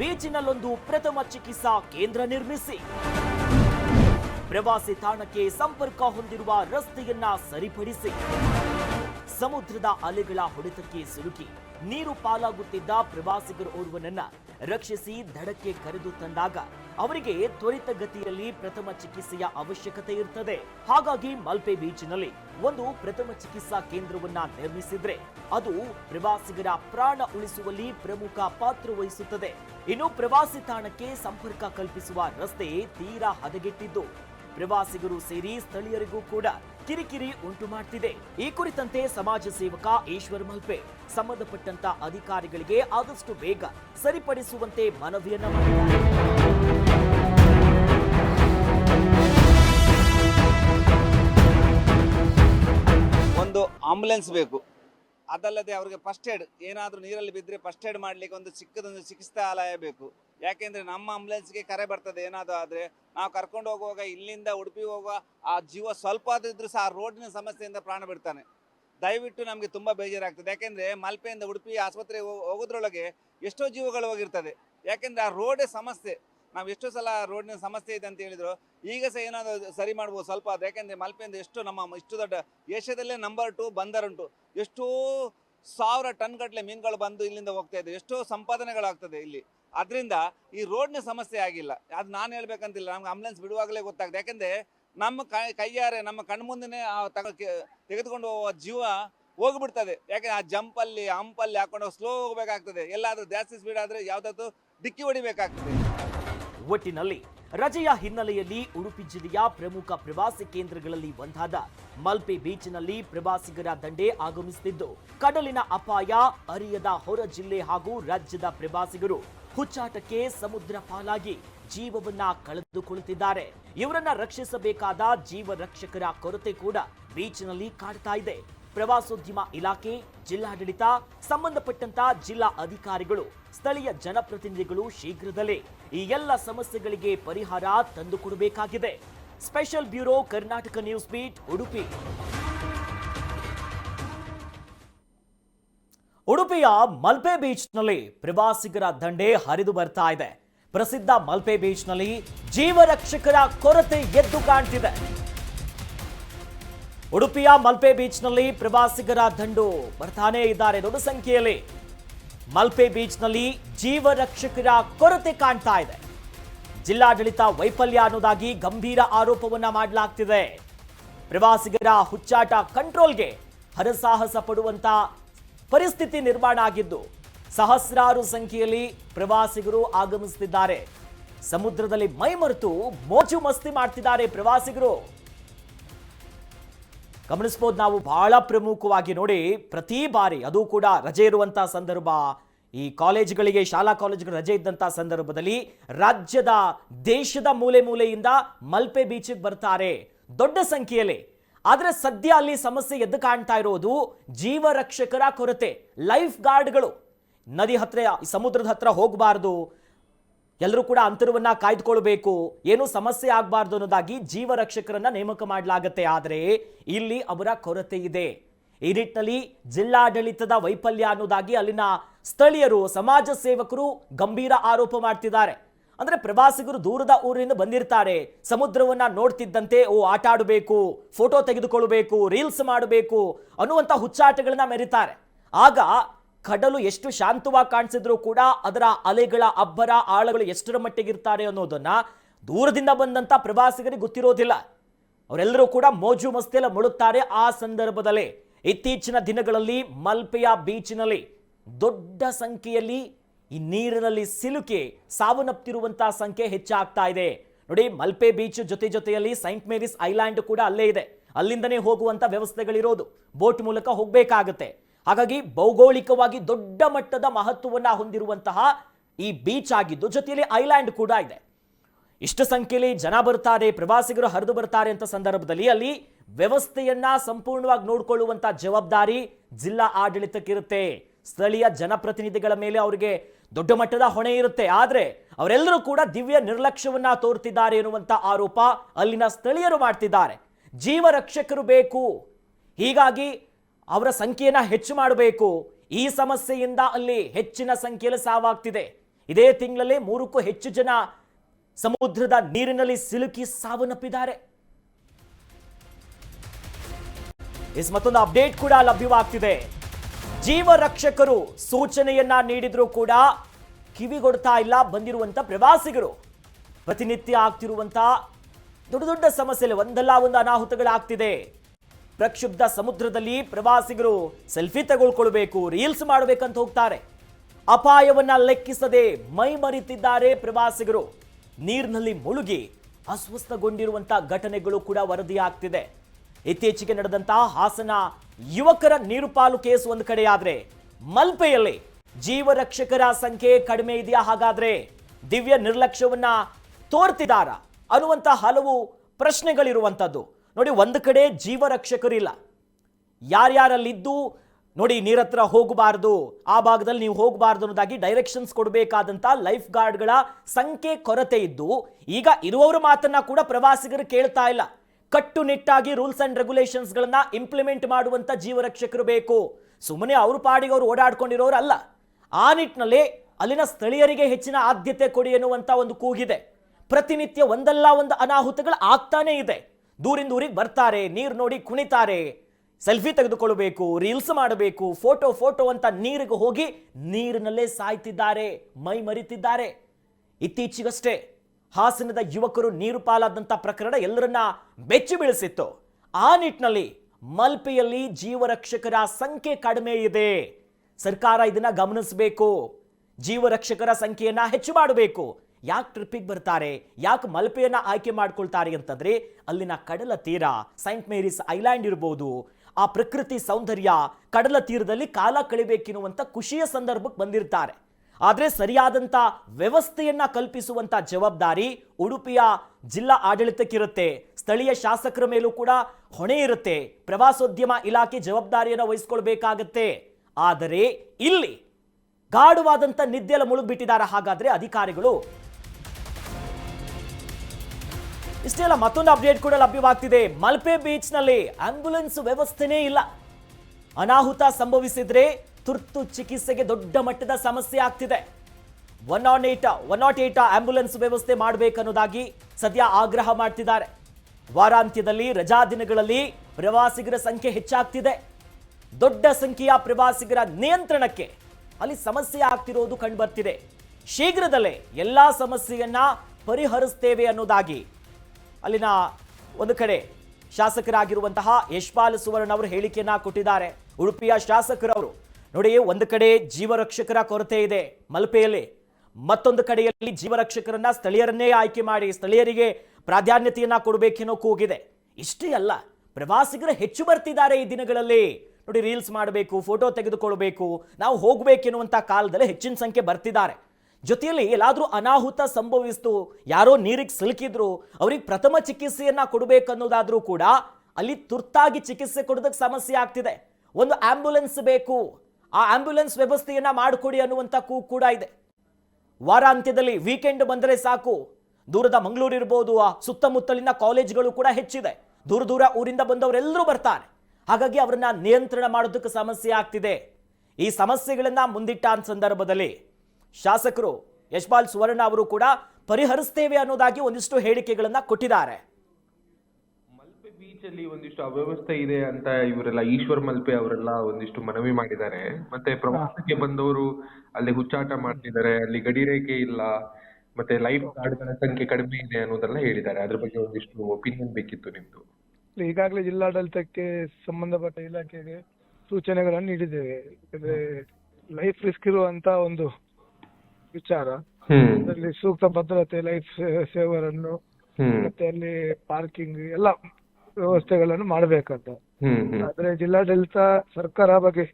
ಬೀಚಿನಲ್ಲೊಂದು ಪ್ರಥಮ ಚಿಕಿತ್ಸಾ ಕೇಂದ್ರ ನಿರ್ಮಿಸಿ. ಪ್ರವಾಸಿ ತಾಣಕ್ಕೆ ಸಂಪರ್ಕ ಹೊಂದಿರುವ ರಸ್ತೆಯನ್ನ ಸರಿಪಡಿಸಿ. ಸಮುದ್ರದ ಅಲೆಗಳ ಹೊಡೆತಕ್ಕೆ ಸಿಲುಕಿ ನೀರು ಪಾಲಾಗುತ್ತಿದ್ದ ಪ್ರವಾಸಿಗರು ಓರ್ವನನ್ನ ರಕ್ಷಿಸಿ ದಡಕ್ಕೆ ಕರೆದು ತಂದಾಗ ಅವರಿಗೆ ತ್ವರಿತಗತಿಯಲ್ಲಿ ಪ್ರಥಮ ಚಿಕಿತ್ಸೆಯ ಅವಶ್ಯಕತೆ ಇರ್ತದೆ. ಹಾಗಾಗಿ ಮಲ್ಪೆ ಬೀಚ್ನಲ್ಲಿ ಒಂದು ಪ್ರಥಮ ಚಿಕಿತ್ಸಾ ಕೇಂದ್ರವನ್ನ ನಿರ್ಮಿಸಿದ್ರೆ ಅದು ಪ್ರವಾಸಿಗರ ಪ್ರಾಣ ಉಳಿಸುವಲ್ಲಿ ಪ್ರಮುಖ ಪಾತ್ರ ವಹಿಸುತ್ತದೆ. ಇನ್ನು ಪ್ರವಾಸಿ ತಾಣಕ್ಕೆ ಸಂಪರ್ಕ ಕಲ್ಪಿಸುವ ರಸ್ತೆ ತೀರಾ ಹದಗೆಟ್ಟಿದ್ದು. ಪ್ರವಾಸಿಗರು ಸೇರಿ ಸ್ಥಳೀಯರಿಗೂ ಕೂಡ ಕಿರಿಕಿರಿ ಉಂಟು ಮಾಡ್ತಿದೆ. ಈ ಕುರಿತಂತೆ ಸಮಾಜ ಸೇವಕ ಈಶ್ವರ್ ಮಲ್ಪೆ ಸಂಬಂಧಪಟ್ಟಂತ ಅಧಿಕಾರಿಗಳಿಗೆ ಆದಷ್ಟು ಬೇಗ ಸರಿಪಡಿಸುವಂತೆ ಮನವಿಯನ್ನ ಮಾಡಿದ್ದಾರೆ. ಒಂದು ಆಂಬುಲೆನ್ಸ್ ಬೇಕು. ಅದಲ್ಲದೆ ಅವರಿಗೆ ಫಸ್ಟ್ ಏಡ್ ಏನಾದರೂ ನೀರಲ್ಲಿ ಬಿದ್ದರೆ ಫಸ್ಟ್ ಏಡ್ ಮಾಡಲಿಕ್ಕೆ ಒಂದು ಚಿಕ್ಕದೊಂದು ಚಿಕಿತ್ಸಾಲಯ ಬೇಕು. ಯಾಕೆಂದರೆ ನಮ್ಮ ಆಂಬುಲೆನ್ಸ್ಗೆ ಕರೆ ಬರ್ತದೆ, ಏನಾದರೂ ಆದರೆ ನಾವು ಕರ್ಕೊಂಡು ಹೋಗುವಾಗ, ಇಲ್ಲಿಂದ ಉಡುಪಿ ಹೋಗುವ ಆ ಜೀವ ಸ್ವಲ್ಪ ಆದ್ರೂ ಸಹ ಆ ರೋಡಿನ ಸಮಸ್ಯೆಯಿಂದ ಪ್ರಾಣ ಬಿಡ್ತಾನೆ. ದಯವಿಟ್ಟು ನಮಗೆ ತುಂಬ ಬೇಜಾರಾಗ್ತದೆ. ಯಾಕೆಂದರೆ ಮಲ್ಪೆಯಿಂದ ಉಡುಪಿ ಆಸ್ಪತ್ರೆಗೆ ಹೋ- ಹೋಗೋದ್ರೊಳಗೆ ಎಷ್ಟೋ ಜೀವಗಳು ಹೋಗಿರ್ತದೆ. ಯಾಕೆಂದರೆ ಆ ರೋಡೇ ಸಮಸ್ಯೆ. ನಾವು ಎಷ್ಟೋ ಸಲ ರೋಡಿನ ಸಮಸ್ಯೆ ಇದೆ ಅಂತ ಹೇಳಿದ್ರು. ಈಗ ಸಹ ಏನಾದರೂ ಸರಿ ಮಾಡ್ಬೋದು ಸ್ವಲ್ಪ ಅದು ಯಾಕೆಂದರೆ ಮಲ್ಪೆಯಿಂದ ಎಷ್ಟು ನಮ್ಮ, ಇಷ್ಟು ದೊಡ್ಡ ಏಷ್ಯಾದಲ್ಲೇ ನಂಬರ್ ಟು ಬಂದರುಂಟು. ಎಷ್ಟೋ ಸಾವಿರ ಟನ್ ಗಟ್ಟಲೆ ಮೀನುಗಳು ಬಂದು ಇಲ್ಲಿಂದ ಹೋಗ್ತಾ ಇದೆ. ಎಷ್ಟೋ ಸಂಪಾದನೆಗಳಾಗ್ತದೆ ಇಲ್ಲಿ. ಅದರಿಂದ ಈ ರೋಡ್ನ ಸಮಸ್ಯೆ ಆಗಿಲ್ಲ. ಅದು ನಾನು ಹೇಳ್ಬೇಕಂತಿಲ್ಲ. ನಮ್ಗೆ ಆಂಬುಲೆನ್ಸ್ ಬಿಡುವಾಗಲೇ ಗೊತ್ತಾಗ್ತದೆ. ಯಾಕೆಂದರೆ ನಮ್ಮ ಕೈಯಾರೆ ನಮ್ಮ ಕಣ್ಮುಂದೆ ಆ ತಗ ತೆಗೆದುಕೊಂಡು ಹೋಗುವ ಜೀವ ಹೋಗ್ಬಿಡ್ತದೆ. ಯಾಕೆ, ಆ ಜಂಪಲ್ಲಿ ಹಂಪಲ್ಲಿ ಹಾಕೊಂಡು ಸ್ಲೋ ಹೋಗಬೇಕಾಗ್ತದೆ. ಎಲ್ಲಾದರೂ ಜಾಸ್ತಿ ಸ್ಪೀಡ್ ಆದರೆ ಯಾವುದಾದ್ರು ಡಿಕ್ಕಿ ಹೊಡಿಬೇಕಾಗ್ತದೆ. ಒಟ್ಟಿನಲ್ಲಿ ರಜೆಯ ಹಿನ್ನೆಲೆಯಲ್ಲಿ ಉಡುಪಿ ಜಿಲ್ಲೆಯ ಪ್ರಮುಖ ಪ್ರವಾಸಿ ಕೇಂದ್ರಗಳಲ್ಲಿ ಒಂದಾದ ಮಲ್ಪೆ ಬೀಚ್ನಲ್ಲಿ ಪ್ರವಾಸಿಗರ ದಂಡೆ ಆಗಮಿಸುತ್ತಿದ್ದು, ಕಡಲಿನ ಅಪಾಯ, ಅರಿಯದ ಹೊರ ಜಿಲ್ಲೆ ಹಾಗೂ ರಾಜ್ಯದ ಪ್ರವಾಸಿಗರು ಹುಚ್ಚಾಟಕ್ಕೆ ಸಮುದ್ರ ಪಾಲಾಗಿ ಜೀವವನ್ನ ಕಳೆದುಕೊಳ್ಳುತ್ತಿದ್ದಾರೆ. ಇವರನ್ನ ರಕ್ಷಿಸಬೇಕಾದ ಜೀವ ರಕ್ಷಕರ ಕೊರತೆ ಕೂಡ ಬೀಚ್ನಲ್ಲಿ ಕಾಡ್ತಾ ಇದೆ. ಪ್ರವಾಸೋದ್ಯಮ ಇಲಾಖೆ, ಜಿಲ್ಲಾಡಳಿತ, ಸಂಬಂಧಪಟ್ಟಂತ ಜಿಲ್ಲಾ ಅಧಿಕಾರಿಗಳು, ಸ್ಥಳೀಯ ಜನಪ್ರತಿನಿಧಿಗಳು ಶೀಘ್ರದಲ್ಲೇ ಈ ಎಲ್ಲ ಸಮಸ್ಯೆಗಳಿಗೆ ಪರಿಹಾರ ತಂದುಕೊಡಬೇಕಾಗಿದೆ. Special bureau Karnataka news beat, Udupi. ಉಡುಪಿಯ ಮಲ್ಪೆ ಬೀಚ್ನಲ್ಲಿ ಪ್ರವಾಸಿಗರ ದಂಡೆ ಹರಿದು ಬರ್ತಾ ಇದೆ. ಪ್ರಸಿದ್ಧ ಮಲ್ಪೆ ಬೀಚ್ನಲ್ಲಿ ಜೀವರಕ್ಷಕರ ಕೊರತೆ ಎದ್ದು ಕಾಣ್ತಿದೆ. ಉಡುಪಿಯ ಮಲ್ಪೆ ಬೀಚ್ನಲ್ಲಿ ಪ್ರವಾಸಿಗರ ದಂಡು ಬರ್ತಾನೆ ಇದ್ದಾರೆ ದೊಡ್ಡ ಸಂಖ್ಯೆಯಲ್ಲಿ. ಮಲ್ಪೆ ಬೀಚ್ನಲ್ಲಿ ಜೀವರಕ್ಷಕರ ಕೊರತೆ ಕಾಣ್ತಾ ಇದೆ. ಜಿಲ್ಲಾಡಳಿತ ವೈಫಲ್ಯ ಅನ್ನೋದಾಗಿ ಗಂಭೀರ ಆರೋಪವನ್ನ ಮಾಡಲಾಗ್ತಿದೆ. ಪ್ರವಾಸಿಗರ ಹುಚ್ಚಾಟ ಕಂಟ್ರೋಲ್ಗೆ ಹರಸಾಹಸ ಪಡುವಂತ ಪರಿಸ್ಥಿತಿ ನಿರ್ಮಾಣ ಆಗಿದ್ದು, ಸಹಸ್ರಾರು ಸಂಖ್ಯೆಯಲ್ಲಿ ಪ್ರವಾಸಿಗರು ಆಗಮಿಸುತ್ತಿದ್ದಾರೆ ಸಮುದ್ರದಲ್ಲಿ ಮೈಮರೆತು ಮೋಜು ಮಸ್ತಿ ಮಾಡ್ತಿದ್ದಾರೆ ಪ್ರವಾಸಿಗರು. ಗಮನಿಸ್ಬೋದು ನಾವು ಬಹಳ ಪ್ರಮುಖವಾಗಿ ನೋಡಿ ಪ್ರತಿ ಬಾರಿ ಅದು ಕೂಡ ರಜೆ ಇರುವಂತ ಸಂದರ್ಭ. ಈ ಕಾಲೇಜುಗಳಿಗೆ, ಶಾಲಾ ಕಾಲೇಜುಗಳು ರಜೆ ಇದ್ದಂತ ಸಂದರ್ಭದಲ್ಲಿ ರಾಜ್ಯದ ದೇಶದ ಮೂಲೆ ಮೂಲೆಯಿಂದ ಮಲ್ಪೆ ಬೀಚಿಗೆ ಬರ್ತಾರೆ. ದೊಡ್ಡ ಸಂಖ್ಯೆಯಲ್ಲಿ. ಆದ್ರೆ ಸದ್ಯ ಅಲ್ಲಿ ಸಮಸ್ಯೆ ಎದ್ದು ಕಾಣ್ತಾ ಇರೋದು ಜೀವ ರಕ್ಷಕರ ಕೊರತೆ ಲೈಫ್ ಗಾರ್ಡ್ಗಳು ನದಿ ಹತ್ರ, ಸಮುದ್ರದ ಹತ್ರ ಹೋಗಬಾರ್ದು. ಎಲ್ಲರೂ ಕೂಡ ಅಂತರವನ್ನ ಕಾಯ್ದುಕೊಳ್ಬೇಕು. ಏನು ಸಮಸ್ಯೆ ಆಗಬಾರ್ದು ಅನ್ನೋದಾಗಿ ಜೀವ ರಕ್ಷಕರನ್ನ ನೇಮಕ ಮಾಡಲಾಗತ್ತೆ. ಆದರೆ ಇಲ್ಲಿ ಅವರ ಕೊರತೆ ಇದೆ. ಈ ನಿಟ್ಟಿನಲ್ಲಿ ಜಿಲ್ಲಾಡಳಿತದ ವೈಫಲ್ಯ ಅನ್ನೋದಾಗಿ ಅಲ್ಲಿನ ಸ್ಥಳೀಯರು, ಸಮಾಜ ಸೇವಕರು ಗಂಭೀರ ಆರೋಪ ಮಾಡ್ತಿದ್ದಾರೆ. ಅಂದ್ರೆ ಪ್ರವಾಸಿಗರು ದೂರದ ಊರಿನಿಂದ ಬಂದಿರ್ತಾರೆ. ಸಮುದ್ರವನ್ನ ನೋಡ್ತಿದ್ದಂತೆ, ಓ, ಆಟ ಆಡಬೇಕು, ಫೋಟೋ ತೆಗೆದುಕೊಳ್ಬೇಕು, ರೀಲ್ಸ್ ಮಾಡಬೇಕು ಅನ್ನುವಂಥ ಹುಚ್ಚಾಟಗಳನ್ನ ಮೆರಿತಾರೆ. ಆಗ ಕಡಲು ಎಷ್ಟು ಶಾಂತವಾಗಿ ಕಾಣಿಸಿದ್ರು ಕೂಡ ಅದರ ಅಲೆಗಳ ಅಬ್ಬರ ಆಳಗಳು ಎಷ್ಟರ ಮಟ್ಟಿಗಿರ್ತಾರೆ ಅನ್ನೋದನ್ನ ದೂರದಿಂದ ಬಂದಂತ ಪ್ರವಾಸಿಗರಿಗೆ ಗೊತ್ತಿರೋದಿಲ್ಲ. ಅವರೆಲ್ಲರೂ ಕೂಡ ಮೋಜು ಮಸ್ತಿಯಲ್ಲ ಮುಳುತ್ತಾರೆ ಆ ಸಂದರ್ಭದಲ್ಲಿ. ಇತ್ತೀಚಿನ ದಿನಗಳಲ್ಲಿ ಮಲ್ಪೆಯ ಬೀಚ್ನಲ್ಲಿ ದೊಡ್ಡ ಸಂಖ್ಯೆಯಲ್ಲಿ ಈ ನೀರಿನಲ್ಲಿ ಸಿಲುಕಿ ಸಾವನ್ನಪ್ತಿರುವಂತಹ ಸಂಖ್ಯೆ ಹೆಚ್ಚಾಗ್ತಾ ಇದೆ. ನೋಡಿ, ಮಲ್ಪೆ ಬೀಚ್ ಜೊತೆ ಜೊತೆಯಲ್ಲಿ ಸೈಂಟ್ ಮೇರಿಸ್ ಐಲ್ಯಾಂಡ್ ಕೂಡ ಅಲ್ಲೇ ಇದೆ. ಅಲ್ಲಿಂದನೇ ಹೋಗುವಂತ ವ್ಯವಸ್ಥೆಗಳಿರೋದು. ಬೋಟ್ ಮೂಲಕ ಹೋಗಬೇಕಾಗುತ್ತೆ. ಹಾಗಾಗಿ ಭೌಗೋಳಿಕವಾಗಿ ದೊಡ್ಡ ಮಟ್ಟದ ಮಹತ್ವವನ್ನು ಹೊಂದಿರುವಂತಹ ಈ ಬೀಚ್ ಆಗಿದ್ದು, ಜೊತೆಯಲ್ಲಿ ಐಲ್ಯಾಂಡ್ ಕೂಡ ಇದೆ. ಇಷ್ಟು ಸಂಖ್ಯೆಯಲ್ಲಿ ಜನ ಬರ್ತಾರೆ, ಪ್ರವಾಸಿಗರು ಹರಿದು ಬರ್ತಾರೆ ಅಂತ ಸಂದರ್ಭದಲ್ಲಿ ಅಲ್ಲಿ ವ್ಯವಸ್ಥೆಯನ್ನ ಸಂಪೂರ್ಣವಾಗಿ ನೋಡಿಕೊಳ್ಳುವಂತ ಜವಾಬ್ದಾರಿ ಜಿಲ್ಲಾ ಆಡಳಿತಕ್ಕಿರುತ್ತೆ. ಸ್ಥಳೀಯ ಜನಪ್ರತಿನಿಧಿಗಳ ಮೇಲೆ ಅವರಿಗೆ ದೊಡ್ಡ ಮಟ್ಟದ ಹೊಣೆ ಇರುತ್ತೆ. ಆದರೆ ಅವರೆಲ್ಲರೂ ಕೂಡ ದಿವ್ಯ ನಿರ್ಲಕ್ಷ್ಯವನ್ನ ತೋರ್ತಿದ್ದಾರೆ ಎನ್ನುವಂಥ ಆರೋಪ ಅಲ್ಲಿನ ಸ್ಥಳೀಯರು ಮಾಡ್ತಿದ್ದಾರೆ. ಜೀವ ರಕ್ಷಕರು ಬೇಕು. ಹೀಗಾಗಿ ಅವರ ಸಂಖ್ಯೆಯನ್ನು ಹೆಚ್ಚು ಮಾಡಬೇಕು. ಈ ಸಮಸ್ಯೆಯಿಂದ ಅಲ್ಲಿ ಹೆಚ್ಚಿನ ಸಂಖ್ಯೆಯಲ್ಲಿ ಸಾವಾಗ್ತಿದೆ. ಇದೇ ತಿಂಗಳಲ್ಲಿ ಮೂರಕ್ಕೂ ಹೆಚ್ಚು ಜನ ಸಮುದ್ರದ ನೀರಿನಲ್ಲಿ ಸಿಲುಕಿ ಸಾವನ್ನಪ್ಪಿದ್ದಾರೆ. ಇಸ್ ಮತ್ತೊಂದು ಅಪ್ಡೇಟ್ ಕೂಡ ಲಭ್ಯವಾಗ್ತಿದೆ. ಜೀವ ರಕ್ಷಕರು ಸೂಚನೆಯನ್ನ ನೀಡಿದ್ರು ಕೂಡ ಕಿವಿಗೊಡ್ತಾ ಇಲ್ಲ ಬಂದಿರುವಂತ ಪ್ರವಾಸಿಗರು. ಪ್ರತಿನಿತ್ಯ ಆಗ್ತಿರುವಂತ ದೊಡ್ಡ ದೊಡ್ಡ ಸಮಸ್ಯೆಯಲ್ಲಿ ಒಂದಲ್ಲ ಒಂದು ಅನಾಹುತಗಳಾಗ್ತಿದೆ. ಪ್ರಕ್ಷುಬ್ಧ ಸಮುದ್ರದಲ್ಲಿ ಪ್ರವಾಸಿಗರು ಸೆಲ್ಫಿ ತಗೊಳ್ಕೊಳ್ಬೇಕು, ರೀಲ್ಸ್ ಮಾಡಬೇಕಂತ ಹೋಗ್ತಾರೆ. ಅಪಾಯವನ್ನ ಲೆಕ್ಕಿಸದೆ ಮೈ ಮರಿತಿದ್ದಾರೆ ಪ್ರವಾಸಿಗರು. ನೀರಿನಲ್ಲಿ ಮುಳುಗಿ ಅಸ್ವಸ್ಥಗೊಂಡಿರುವಂತಹ ಘಟನೆಗಳು ಕೂಡ ವರದಿಯಾಗ್ತಿದೆ ಇತ್ತೀಚೆಗೆ ನಡೆದಂತಹ ಹಾಸನ ಯುವಕರ ನೀರುಪಾಲು ಕೇಸ್ ಒಂದು ಕಡೆಯಾದ್ರೆ ಮಲ್ಪೆಯಲ್ಲಿ ಜೀವ ರಕ್ಷಕರ ಸಂಖ್ಯೆ ಕಡಿಮೆ ಇದೆಯಾ? ಹಾಗಾದ್ರೆ ದಿವ್ಯ ನಿರ್ಲಕ್ಷ್ಯವನ್ನ ತೋರ್ತಿದಾರ ಅನ್ನುವಂತ ಹಲವು ಪ್ರಶ್ನೆಗಳಿರುವಂಥದ್ದು ನೋಡಿ, ಒಂದು ಕಡೆ ಜೀವರಕ್ಷಕರಿಲ್ಲ. ಯಾರ್ಯಾರಲ್ಲಿದ್ದು ನೋಡಿ ನೀರತ್ರ ಹೋಗಬಾರ್ದು, ಆ ಭಾಗದಲ್ಲಿ ನೀವು ಹೋಗಬಾರ್ದು ಅನ್ನೋದಾಗಿ ಡೈರೆಕ್ಷನ್ಸ್ ಕೊಡಬೇಕಾದಂಥ ಲೈಫ್ ಗಾರ್ಡ್ಗಳ ಸಂಖ್ಯೆ ಕೊರತೆ ಇದ್ದು, ಈಗ ಇರುವವರ ಮಾತನ್ನ ಕೂಡ ಪ್ರವಾಸಿಗರು ಕೇಳ್ತಾ ಇಲ್ಲ. ಕಟ್ಟುನಿಟ್ಟಾಗಿ ರೂಲ್ಸ್ ಅಂಡ್ ರೆಗ್ಯುಲೇಷನ್ಸ್ ಗಳನ್ನ ಇಂಪ್ಲಿಮೆಂಟ್ ಮಾಡುವಂತ ಜೀವರಕ್ಷಕರು ಬೇಕು. ಸುಮ್ಮನೆ ಅವ್ರ ಪಾಡಿಗೆ ಅವರು ಓಡಾಡ್ಕೊಂಡಿರೋರು ಅಲ್ಲ. ಆ ನಿಟ್ಟಿನಲ್ಲಿ ಅಲ್ಲಿನ ಸ್ಥಳೀಯರಿಗೆ ಹೆಚ್ಚಿನ ಆದ್ಯತೆ ಕೊಡಿ ಎನ್ನುವಂಥ ಒಂದು ಕೂಗಿದೆ. ಪ್ರತಿನಿತ್ಯ ಒಂದಲ್ಲ ಒಂದು ಅನಾಹುತಗಳು ಆಗ್ತಾನೇ ಇದೆ. ದೂರಿಂದ ಊರಿಗೆ ಬರ್ತಾರೆ, ನೀರು ನೋಡಿ ಕುಣಿತಾರೆ, ಸೆಲ್ಫಿ ತೆಗೆದುಕೊಳ್ಳಬೇಕು, ರೀಲ್ಸ್ ಮಾಡಬೇಕು, ಫೋಟೋ ಫೋಟೋ ಅಂತ ನೀರಿಗೆ ಹೋಗಿ ನೀರಿನಲ್ಲೇ ಸಾಯ್ತಿದ್ದಾರೆ, ಮೈ ಮರಿತಿದ್ದಾರೆ. ಇತ್ತೀಚೆಗಷ್ಟೇ ಹಾಸನದ ಯುವಕರು ನೀರು ಪಾಲಾದಂಥ ಪ್ರಕರಣ ಎಲ್ಲರನ್ನ ಬೆಚ್ಚಿ ಬೀಳಿಸಿತ್ತು. ಆ ನಿಟ್ಟಿನಲ್ಲಿ ಮಲ್ಪೆಯಲ್ಲಿ ಜೀವರಕ್ಷಕರ ಸಂಖ್ಯೆ ಕಡಿಮೆ ಇದೆ. ಸರ್ಕಾರ ಇದನ್ನ ಗಮನಿಸಬೇಕು. ಜೀವರಕ್ಷಕರ ಸಂಖ್ಯೆಯನ್ನ ಹೆಚ್ಚು ಮಾಡಬೇಕು. ಯಾಕೆ ಟ್ರಿಪ್ಪಿಗೆ ಬರ್ತಾರೆ? ಯಾಕೆ ಮಲ್ಪೆಯನ್ನ ಆಯ್ಕೆ ಮಾಡ್ಕೊಳ್ತಾರೆ ಅಂತಂದ್ರೆ ಅಲ್ಲಿನ ಕಡಲ ತೀರ ಸೈಂಟ್ ಮೇರಿಸ್ ಐಲ್ಯಾಂಡ್ ಇರ್ಬೋದು. ಆ ಪ್ರಕೃತಿ ಸೌಂದರ್ಯ ಕಡಲ ತೀರದಲ್ಲಿ ಕಾಲ ಕಳಿಬೇಕೆನ್ನುವಂಥ ಖುಷಿಯ ಸಂದರ್ಭಕ್ಕೆ ಬಂದಿರ್ತಾರೆ. ಆದರೆ ಸರಿಯಾದಂಥ ವ್ಯವಸ್ಥೆಯನ್ನ ಕಲ್ಪಿಸುವಂಥ ಜವಾಬ್ದಾರಿ ಉಡುಪಿಯ ಜಿಲ್ಲಾ ಆಡಳಿತಕ್ಕಿರುತ್ತೆ. ಸ್ಥಳೀಯ ಶಾಸಕರ ಮೇಲೂ ಕೂಡ ಹೊಣೆ ಇರುತ್ತೆ. ಪ್ರವಾಸೋದ್ಯಮ ಇಲಾಖೆ ಜವಾಬ್ದಾರಿಯನ್ನು ವಹಿಸ್ಕೊಳ್ಬೇಕಾಗತ್ತೆ. ಆದರೆ ಇಲ್ಲಿ ಗಾಢವಾದಂಥ ನಿದ್ದೆಲ್ಲ ಮುಳುಗ್ಬಿಟ್ಟಿದ್ದಾರೆ. ಹಾಗಾದ್ರೆ ಅಧಿಕಾರಿಗಳು ಇಷ್ಟೇ ಅಲ್ಲ ಮತ್ತೊಂದು ಅಪ್ಡೇಟ್ ಕೂಡ ಲಭ್ಯವಾಗ್ತಿದೆ. ಮಲ್ಪೆ ಬೀಚ್ನಲ್ಲಿ ಆಂಬ್ಯುಲೆನ್ಸ್ ವ್ಯವಸ್ಥೆನೇ ಇಲ್ಲ. ಅನಾಹುತ ಸಂಭವಿಸಿದ್ರೆ ತುರ್ತು ಚಿಕಿತ್ಸೆಗೆ ದೊಡ್ಡ ಮಟ್ಟದ ಸಮಸ್ಯೆ ಆಗ್ತಿದೆ. One nought eight one nought eight ambulance ವ್ಯವಸ್ಥೆ ಮಾಡಬೇಕನ್ನೋದಾಗಿ ಸದ್ಯ ಆಗ್ರಹ ಮಾಡ್ತಿದ್ದಾರೆ. ವಾರಾಂತ್ಯದಲ್ಲಿ ರಜಾ ದಿನಗಳಲ್ಲಿ ಪ್ರವಾಸಿಗರ ಸಂಖ್ಯೆ ಹೆಚ್ಚಾಗ್ತಿದೆ. ದೊಡ್ಡ ಸಂಖ್ಯೆಯ ಪ್ರವಾಸಿಗರ ನಿಯಂತ್ರಣಕ್ಕೆ ಅಲ್ಲಿ ಸಮಸ್ಯೆ ಆಗ್ತಿರೋದು ಕಂಡುಬರ್ತಿದೆ. ಶೀಘ್ರದಲ್ಲೇ ಎಲ್ಲ ಸಮಸ್ಯೆಯನ್ನ ಪರಿಹರಿಸ್ತೇವೆ ಅನ್ನೋದಾಗಿ ಅಲ್ಲಿನ ಒಂದು ಕಡೆ ಶಾಸಕರಾಗಿರುವಂತಹ ಯಶ್ಪಾಲ್ ಸುವರ್ಣ ಅವರು ಹೇಳಿಕೆಯನ್ನ ಕೊಟ್ಟಿದ್ದಾರೆ. ಉಡುಪಿಯ ಶಾಸಕರವರು ನೋಡಿ ಒಂದು ಕಡೆ ಜೀವರಕ್ಷಕರ ಕೊರತೆ ಇದೆ ಮಲ್ಪೆಯಲ್ಲಿ. ಮತ್ತೊಂದು ಕಡೆಯಲ್ಲಿ ಜೀವರಕ್ಷಕರನ್ನ ಸ್ಥಳೀಯರನ್ನೇ ಆಯ್ಕೆ ಮಾಡಿ ಸ್ಥಳೀಯರಿಗೆ ಪ್ರಾಧಾನ್ಯತೆಯನ್ನ ಕೊಡಬೇಕೆನ್ನೋ ಕೂಗಿದೆ. ಇಷ್ಟೇ ಅಲ್ಲ, ಪ್ರವಾಸಿಗರು ಹೆಚ್ಚು ಬರ್ತಿದ್ದಾರೆ ಈ ದಿನಗಳಲ್ಲಿ. ನೋಡಿ, ರೀಲ್ಸ್ ಮಾಡಬೇಕು, ಫೋಟೋ ತೆಗೆದುಕೊಳ್ಬೇಕು, ನಾವು ಹೋಗ್ಬೇಕೆನ್ನುವಂತ ಕಾಲದಲ್ಲಿ ಹೆಚ್ಚಿನ ಸಂಖ್ಯೆ ಬರ್ತಿದ್ದಾರೆ. ಜೊತೆಯಲ್ಲಿ ಎಲ್ಲಾದರೂ ಅನಾಹುತ ಸಂಭವಿಸ್ತು, ಯಾರೋ ನೀರಿಗೆ ಸಿಲುಕಿದ್ರು, ಅವ್ರಿಗೆ ಪ್ರಥಮ ಚಿಕಿತ್ಸೆಯನ್ನ ಕೊಡಬೇಕನ್ನೋದಾದರೂ ಕೂಡ ಅಲ್ಲಿ ತುರ್ತಾಗಿ ಚಿಕಿತ್ಸೆ ಕೊಡೋದಕ್ಕೆ ಸಮಸ್ಯೆ ಆಗ್ತಿದೆ. ಒಂದು ಆಂಬ್ಯುಲೆನ್ಸ್ ಬೇಕು. ಆ ಆಂಬ್ಯುಲೆನ್ಸ್ ವ್ಯವಸ್ಥೆಯನ್ನ ಮಾಡಿಕೊಡಿ ಅನ್ನುವಂಥ ಕೂ ಕೂಡ ಇದೆ. ವಾರಾಂತ್ಯದಲ್ಲಿ ವೀಕೆಂಡ್ ಬಂದರೆ ಸಾಕು. ದೂರದ ಮಂಗಳೂರು ಇರ್ಬೋದು, ಆ ಸುತ್ತಮುತ್ತಲಿನ ಕಾಲೇಜ್ಗಳು ಕೂಡ ಹೆಚ್ಚಿದೆ. ದೂರ ದೂರ ಊರಿಂದ ಬಂದವರೆಲ್ಲರೂ ಬರ್ತಾರೆ. ಹಾಗಾಗಿ ಅವರನ್ನ ನಿಯಂತ್ರಣ ಮಾಡೋದಕ್ಕೆ ಸಮಸ್ಯೆ ಆಗ್ತಿದೆ. ಈ ಸಮಸ್ಯೆಗಳನ್ನ ಮುಂದಿಟ್ಟ ಸಂದರ್ಭದಲ್ಲಿ ಶಾಸಕರು ಯಶ್ಪಾಲ್ ಸುವರ್ಣ ಅವರು ಕೂಡ ಪರಿಹರಿಸ್ತೇವೆ ಅನ್ನೋದಾಗಿ ಒಂದಿಷ್ಟು ಹೇಳಿಕೆಗಳನ್ನ ಕೊಟ್ಟಿದ್ದಾರೆ. ಮಲ್ಪೆ ಬೀಚ್ ಅಲ್ಲಿ ಒಂದಿಷ್ಟು ಅವ್ಯವಸ್ಥೆ ಇದೆ ಅಂತ ಇವರೆಲ್ಲ ಈಶ್ವರ್ ಮಲ್ಪೆ ಅವರೆಲ್ಲ ಒಂದಿಷ್ಟು ಮನವಿ ಮಾಡಿದ್ದಾರೆ. ಮತ್ತೆ ಪ್ರವಾಸಕ್ಕೆ ಬಂದವರು ಅಲ್ಲಿ ಹುಚ್ಚಾಟ ಮಾಡ್ತಿದ್ದಾರೆ ಅಲ್ಲಿ ಗಡಿರೇಖೆ ಇಲ್ಲ ಮತ್ತೆ ಲೈಫ್ ಗಾರ್ಡ್ಗಳ ಸಂಖ್ಯೆ ಕಡಿಮೆ ಇದೆ ಅನ್ನೋದೆಲ್ಲ ಹೇಳಿದ್ದಾರೆ. ಅದ್ರ ಬಗ್ಗೆ ಒಂದಿಷ್ಟು ಒಪಿನಿಯನ್ ಬೇಕಿತ್ತು ನಿಮ್ದು? ಈಗಾಗಲೇ ಜಿಲ್ಲಾಡಳಿತಕ್ಕೆ ಸಂಬಂಧಪಟ್ಟ ಇಲಾಖೆಗೆ ಸೂಚನೆಗಳನ್ನು ನೀಡಿದ್ದೇವೆ. ಯಾಕಂದ್ರೆ ಲೈಫ್ ರಿಸ್ಕ್ ಇರುವಂತ ಒಂದು ವಿಚಾರ. ಅದ್ರಲ್ಲಿ ಸೂಕ್ತ ಭದ್ರತೆ ಲೈಫ್ ಸೇವರ್ ಅನ್ನು ಮತ್ತೆ ಅಲ್ಲಿ ಪಾರ್ಕಿಂಗ್ ಎಲ್ಲ ವ್ಯವಸ್ಥೆಗಳನ್ನು ಮಾಡಬೇಕಂತ. ಆದ್ರೆ ಜಿಲ್ಲಾಡಳಿತ ಸರ್ಕಾರ ಆ ಬಗ್ಗೆ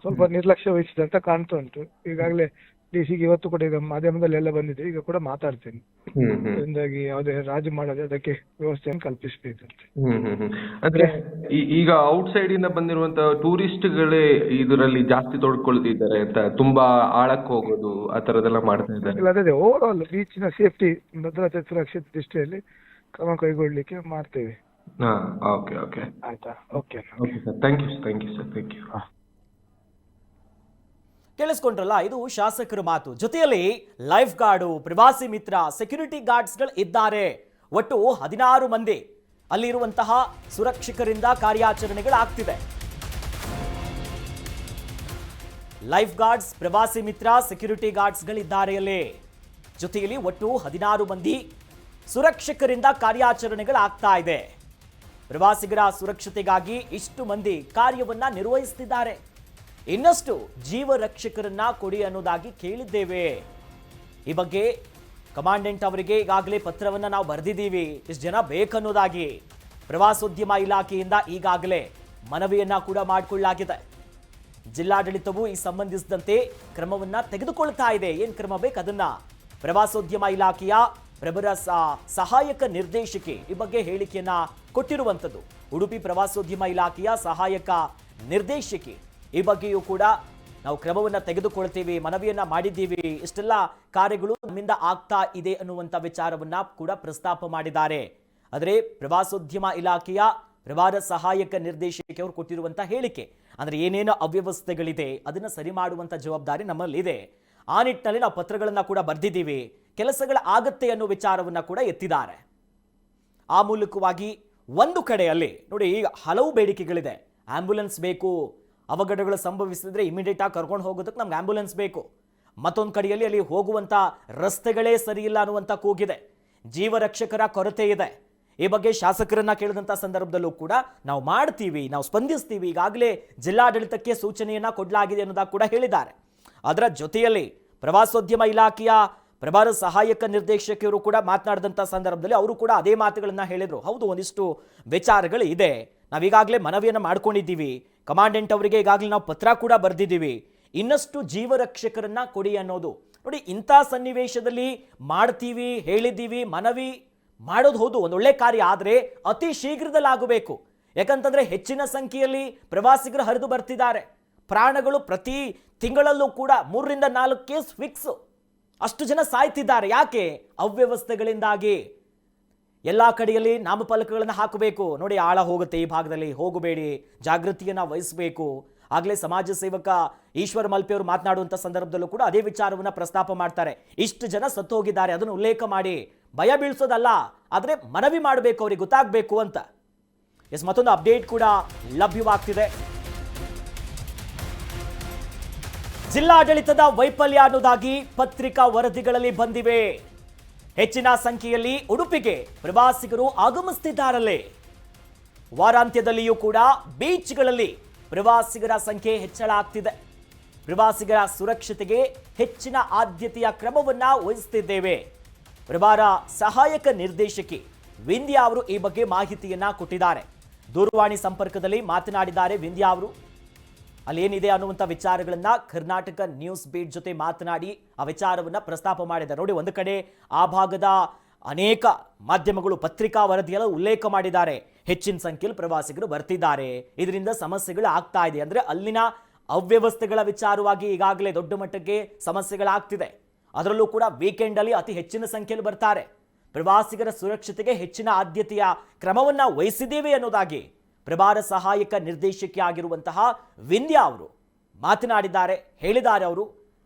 ಸ್ವಲ್ಪ ನಿರ್ಲಕ್ಷ್ಯ ಅಂತ ಕಾಣ್ತಾ ಉಂಟು. ಈಗಾಗಲೇ ಡಿ ಸಿಗೆ ಇವತ್ತು ಕೂಡ ಈಗ ಮಾಧ್ಯಮದಲ್ಲಿ ಎಲ್ಲ ಬಂದಿದೆ. ಈಗ ಕೂಡ ಮಾತಾಡ್ತೇನೆ. ಹ್ಮ್ ಹ್ಮ್. ಅದರಿಂದಾಗಿ ಯಾವುದೇ ರಾಜಿ ಮಾಡದೆ ಅದಕ್ಕೆ ವ್ಯವಸ್ಥೆಯನ್ನು ಕಲ್ಪಿಸಬೇಕಂತೆ. ಹ್ಮ್ ಹ್ಮ್ ಹ್ಮ್. ಅಂದ್ರೆ ಈ- ಈಗ ಔಟ್ಸೈಡ್ ಇಂದ ಬಂದಿರುವಂತಹ ಟೂರಿಸ್ಟ್ ಗಳೇ ಇದರಲ್ಲಿ ಜಾಸ್ತಿ ತೊಡ್ಕೊಳ್ತಿದ್ದಾರೆ ಅಂತ ತುಂಬಾ ಆಳಕ್ಕೆ ಹೋಗೋದು ಆ ತರದೆಲ್ಲ ಮಾಡ್ತಾ ಇದ್ದಾರೆ. ಇಲ್ಲ ಅದೇ ಓವರ್ ಆಲ್ನ ಸೇಫ್ಟಿ ಭದ್ರತೆ ಸುರಕ್ಷತೆ ದೃಷ್ಟಿಯಲ್ಲಿ ಕ್ರಮ ಕೈಗೊಳ್ಳಲಿಕ್ಕೆ ಮಾಡ್ತೇವೆ. ಹಾ ಓಕೆ ಓಕೆ. ಆಯ್ತಾ? Okay okay sir. Thank you thank you sir thank you ಕೇಳಿಸ್ಕೊಂಡ್ರಲ್ಲ, ಇದು ಶಾಸಕರ ಮಾತು. ಜೊತೆಯಲ್ಲಿ ಲೈಫ್ ಗಾರ್ಡು ಪ್ರವಾಸಿ ಮಿತ್ರ ಸೆಕ್ಯೂರಿಟಿ ಗಾರ್ಡ್ಸ್ಗಳು ಇದ್ದಾರೆ. ಒಟ್ಟು ಹದಿನಾರು ಮಂದಿ ಅಲ್ಲಿರುವಂತಹ ಸುರಕ್ಷಕರಿಂದ ಕಾರ್ಯಾಚರಣೆಗಳಾಗ್ತಿದೆ ಲೈಫ್ ಗಾರ್ಡ್ಸ್ ಪ್ರವಾಸಿ ಮಿತ್ರ ಸೆಕ್ಯೂರಿಟಿ ಗಾರ್ಡ್ಸ್ಗಳಿದ್ದಾರೆ ಅಲ್ಲಿ. ಜೊತೆಯಲ್ಲಿ ಒಟ್ಟು ಹದಿನಾರು ಮಂದಿ ಸುರಕ್ಷಕರಿಂದ ಕಾರ್ಯಾಚರಣೆಗಳಾಗ್ತಾ ಇದೆ. ಪ್ರವಾಸಿಗರ ಸುರಕ್ಷತೆಗಾಗಿ ಇಷ್ಟು ಮಂದಿ ಕಾರ್ಯವನ್ನ ನಿರ್ವಹಿಸುತ್ತಿದ್ದಾರೆ ಇನ್ನಷ್ಟು ಜೀವ ರಕ್ಷಕರನ್ನ ಕೊಡಿ ಅನ್ನೋದಾಗಿ ಕೇಳಿದ್ದೇವೆ. ಈ ಬಗ್ಗೆ ಕಮಾಂಡೆಂಟ್ ಅವರಿಗೆ ಈಗಾಗಲೇ ಪತ್ರವನ್ನ ನಾವು ಬರೆದಿದ್ದೀವಿ. ಇಷ್ಟು ಜನ ಬೇಕನ್ನೋದಾಗಿ ಪ್ರವಾಸೋದ್ಯಮ ಇಲಾಖೆಯಿಂದ ಈಗಾಗಲೇ ಮನವಿಯನ್ನ ಕೂಡ ಮಾಡಿಕೊಳ್ಳಲಾಗಿದೆ ಜಿಲ್ಲಾಡಳಿತವು ಈ ಸಂಬಂಧಿಸಿದಂತೆ ಕ್ರಮವನ್ನ ತೆಗೆದುಕೊಳ್ತಾ ಇದೆ. ಏನ್ ಕ್ರಮ ಬೇಕು? ಅದನ್ನ ಪ್ರವಾಸೋದ್ಯಮ ಇಲಾಖೆಯ ಪ್ರಬರ ಸಹಾಯಕ ನಿರ್ದೇಶಕಿ ಈ ಬಗ್ಗೆ ಹೇಳಿಕೆಯನ್ನ ಕೊಟ್ಟಿರುವಂಥದ್ದು. ಉಡುಪಿ ಪ್ರವಾಸೋದ್ಯಮ ಇಲಾಖೆಯ ಸಹಾಯಕ ನಿರ್ದೇಶಕಿ ಈ ಬಗ್ಗೆಯೂ ಕೂಡ ನಾವು ಕ್ರಮವನ್ನು ತೆಗೆದುಕೊಳ್ತೀವಿ, ಮನವಿಯನ್ನ ಮಾಡಿದ್ದೀವಿ. ಇಷ್ಟೆಲ್ಲ ಕಾರ್ಯಗಳು ನಮ್ಮಿಂದ ಆಗ್ತಾ ಇದೆ ಅನ್ನುವಂಥ ವಿಚಾರವನ್ನ ಕೂಡ ಪ್ರಸ್ತಾಪ ಮಾಡಿದ್ದಾರೆ. ಆದರೆ ಪ್ರವಾಸೋದ್ಯಮ ಇಲಾಖೆಯ ಪ್ರವಾರ ಸಹಾಯಕ ನಿರ್ದೇಶಕಿ ಅವರು ಕೊಟ್ಟಿರುವಂಥ ಹೇಳಿಕೆ, ಅಂದ್ರೆ ಏನೇನು ಅವ್ಯವಸ್ಥೆಗಳಿದೆ, ಅದನ್ನ ಸರಿ ಮಾಡುವಂಥ ಜವಾಬ್ದಾರಿ ನಮ್ಮಲ್ಲಿದೆ. ಆ ನಿಟ್ಟಿನಲ್ಲಿ ನಾವು ಪತ್ರಗಳನ್ನ ಕೂಡ ಬರೆದಿದ್ದೀವಿ. ಕೆಲಸಗಳ ಆಗತ್ತೆ ಅನ್ನೋ ವಿಚಾರವನ್ನ ಕೂಡ ಎತ್ತಿದ್ದಾರೆ. ಆ ಮೂಲಕವಾಗಿ ಒಂದು ಕಡೆಯಲ್ಲಿ ನೋಡಿ, ಈಗ ಹಲವು ಬೇಡಿಕೆಗಳಿದೆ. ಆಂಬ್ಯುಲೆನ್ಸ್ ಬೇಕು ಅವಘಡಗಳು ಸಂಭವಿಸಿದ್ರೆ ಇಮಿಡಿಯೇಟ್ ಆಗಿ ಕರ್ಕೊಂಡು ಹೋಗೋದಕ್ಕೆ ನಮ್ಗೆ ಆಂಬ್ಯುಲೆನ್ಸ್ ಬೇಕು. ಮತ್ತೊಂದು ಕಡೆಯಲ್ಲಿ ಅಲ್ಲಿ ಹೋಗುವಂತ ರಸ್ತೆಗಳೇ ಸರಿಯಿಲ್ಲ ಅನ್ನುವಂಥ ಕೂಗಿದೆ. ಜೀವ ರಕ್ಷಕರ ಕೊರತೆ ಇದೆ. ಈ ಬಗ್ಗೆ ಶಾಸಕರನ್ನ ಕೇಳಿದಂಥ ಸಂದರ್ಭದಲ್ಲೂ ಕೂಡ ನಾವು ಮಾಡ್ತೀವಿ, ನಾವು ಸ್ಪಂದಿಸ್ತೀವಿ. ಈಗಾಗಲೇ ಜಿಲ್ಲಾಡಳಿತಕ್ಕೆ ಸೂಚನೆಯನ್ನ ಕೊಡಲಾಗಿದೆ ಅನ್ನೋದಾಗ ಕೂಡ ಹೇಳಿದ್ದಾರೆ. ಅದರ ಜೊತೆಯಲ್ಲಿ ಪ್ರವಾಸೋದ್ಯಮ ಇಲಾಖೆಯ ಪ್ರಭಾರ ಸಹಾಯಕ ನಿರ್ದೇಶಕಿಯವರು ಕೂಡ ಮಾತನಾಡಿದಂಥ ಸಂದರ್ಭದಲ್ಲಿ ಅವರು ಕೂಡ ಅದೇ ಮಾತುಗಳನ್ನು ಹೇಳಿದರು. ಹೌದು, ಒಂದಿಷ್ಟು ವಿಚಾರಗಳು ಇದೆ. ನಾವೀಗಾಗಲೇ ಮನವಿಯನ್ನು ಮಾಡ್ಕೊಂಡಿದ್ದೀವಿ. ಕಮಾಂಡೆಂಟ್ ಅವರಿಗೆ ಈಗಾಗಲೇ ನಾವು ಪತ್ರ ಕೂಡ ಬರೆದಿದ್ದೀವಿ. ಇನ್ನಷ್ಟು ಜೀವರಕ್ಷಕರನ್ನು ಕೊಡಿ ಅನ್ನೋದು. ನೋಡಿ, ಇಂಥ ಸನ್ನಿವೇಶದಲ್ಲಿ ಮಾಡ್ತೀವಿ, ಹೇಳಿದ್ದೀವಿ, ಮನವಿ ಮಾಡೋದು ಹೌದು, ಒಂದು ಒಳ್ಳೆ ಕಾರ್ಯ ಆದರೆ ಅತಿ ಶೀಘ್ರದಲ್ಲಿ ಆಗಬೇಕು ಯಾಕಂತಂದರೆ ಹೆಚ್ಚಿನ ಸಂಖ್ಯೆಯಲ್ಲಿ ಪ್ರವಾಸಿಗರು ಹರಿದು ಬರ್ತಿದ್ದಾರೆ. ಪ್ರಾಣಗಳು ಪ್ರತಿ ತಿಂಗಳಲ್ಲೂ ಕೂಡ ಮೂರರಿಂದ ನಾಲ್ಕು ಕೇಸ್ ಫಿಕ್ಸ್ ಅಷ್ಟು ಜನ ಸಾಯ್ತಿದ್ದಾರೆ. ಯಾಕೆ? ಅವ್ಯವಸ್ಥೆಗಳಿಂದಾಗಿ. ಎಲ್ಲಾ ಕಡೆಯಲ್ಲಿ ನಾಮಫಲಕಗಳನ್ನು ಹಾಕಬೇಕು. ನೋಡಿ, ಆಳ ಹೋಗುತ್ತೆ ಈ ಭಾಗದಲ್ಲಿ. ಹೋಗಬೇಡಿ, ಜಾಗೃತಿಯನ್ನು ವಹಿಸಬೇಕು. ಆಗಲೇ ಸಮಾಜ ಸೇವಕ ಈಶ್ವರ ಮಲ್ಪೆಯವರು ಮಾತನಾಡುವಂಥ ಸಂದರ್ಭದಲ್ಲೂ ಕೂಡ ಅದೇ ವಿಚಾರವನ್ನು ಪ್ರಸ್ತಾಪ ಮಾಡ್ತಾರೆ. ಇಷ್ಟು ಜನ ಸತ್ತು ಹೋಗಿದ್ದಾರೆ, ಅದನ್ನು ಉಲ್ಲೇಖ ಮಾಡಿ. ಭಯ ಬೀಳಿಸೋದಲ್ಲ, ಆದರೆ ಮನವಿ ಮಾಡಬೇಕು ಅವ್ರಿಗೆ, ಗೊತ್ತಾಗಬೇಕು ಅಂತ. ಎಸ್, ಮತ್ತೊಂದು ಅಪ್ಡೇಟ್ ಕೂಡ ಲಭ್ಯವಾಗ್ತಿದೆ. ಜಿಲ್ಲಾಡಳಿತದ ವೈಫಲ್ಯ ಅನ್ನೋದಾಗಿ ಪತ್ರಿಕಾ ವರದಿಗಳಲ್ಲಿ ಬಂದಿವೆ. ಹೆಚ್ಚಿನ ಸಂಖ್ಯೆಯಲ್ಲಿ ಉಡುಪಿಗೆ ಪ್ರವಾಸಿಗರು ಆಗಮಿಸುತ್ತಿದ್ದಾರಲ್ಲೇ ವಾರಾಂತ್ಯದಲ್ಲಿಯೂ ಕೂಡ ಬೀಚ್ಗಳಲ್ಲಿ ಪ್ರವಾಸಿಗರ ಸಂಖ್ಯೆ ಹೆಚ್ಚಳ ಆಗ್ತಿದೆ. ಪ್ರವಾಸಿಗರ ಸುರಕ್ಷತೆಗೆ ಹೆಚ್ಚಿನ ಆದ್ಯತೆಯ ಕ್ರಮವನ್ನ ವಹಿಸುತ್ತಿದ್ದೇವೆ ಪ್ರಭಾರ ಸಹಾಯಕ ನಿರ್ದೇಶಕಿ ವಿಂದ್ಯಾ ಅವರು ಈ ಬಗ್ಗೆ ಮಾಹಿತಿಯನ್ನ ಕೊಟ್ಟಿದ್ದಾರೆ. ದೂರವಾಣಿ ಸಂಪರ್ಕದಲ್ಲಿ ಮಾತನಾಡಿದ್ದಾರೆ ವಿಂದ್ಯಾ ಅವರು. ಅಲ್ಲೇನಿದೆ ಅನ್ನುವಂಥ ವಿಚಾರಗಳನ್ನು ಕರ್ನಾಟಕ ನ್ಯೂಸ್ ಬೀಟ್ ಜೊತೆ ಮಾತನಾಡಿ ಆ ವಿಚಾರವನ್ನ ಪ್ರಸ್ತಾಪ ಮಾಡಿದ್ದಾರೆ. ನೋಡಿ, ಒಂದು ಕಡೆ ಆ ಭಾಗದ ಅನೇಕ ಮಾಧ್ಯಮಗಳು ಪತ್ರಿಕಾ ವರದಿಯೆಲ್ಲ ಉಲ್ಲೇಖ ಮಾಡಿದ್ದಾರೆ. ಹೆಚ್ಚಿನ ಸಂಖ್ಯೆಯಲ್ಲಿ ಪ್ರವಾಸಿಗರು ಬರ್ತಿದ್ದಾರೆ. ಇದರಿಂದ ಸಮಸ್ಯೆಗಳು ಆಗ್ತಾ ಇದೆ. ಅಂದ್ರೆ ಅಲ್ಲಿನ ಅವ್ಯವಸ್ಥೆಗಳ ವಿಚಾರವಾಗಿ ಈಗಾಗಲೇ ದೊಡ್ಡ ಮಟ್ಟಕ್ಕೆ ಸಮಸ್ಯೆಗಳಾಗ್ತಿದೆ. ಅದರಲ್ಲೂ ಕೂಡ ವೀಕೆಂಡ್ ಅಲ್ಲಿ ಅತಿ ಹೆಚ್ಚಿನ ಸಂಖ್ಯೆಯಲ್ಲಿ ಬರ್ತಾರೆ. ಪ್ರವಾಸಿಗರ ಸುರಕ್ಷತೆಗೆ ಹೆಚ್ಚಿನ ಆದ್ಯತೆಯ ಕ್ರಮವನ್ನ ವಹಿಸಿದ್ದೇವೆ ಅನ್ನೋದಾಗಿ ಪ್ರಭಾರ ಸಹಾಯಕ ನಿರ್ದೇಶಕಿ ಆಗಿರುವಂತಹ ವಿಂದ್ಯಾ ಅವರು ಮಾತನಾಡಿದ್ದಾರೆ, ಹೇಳಿದ್ದಾರೆ ಅವರು.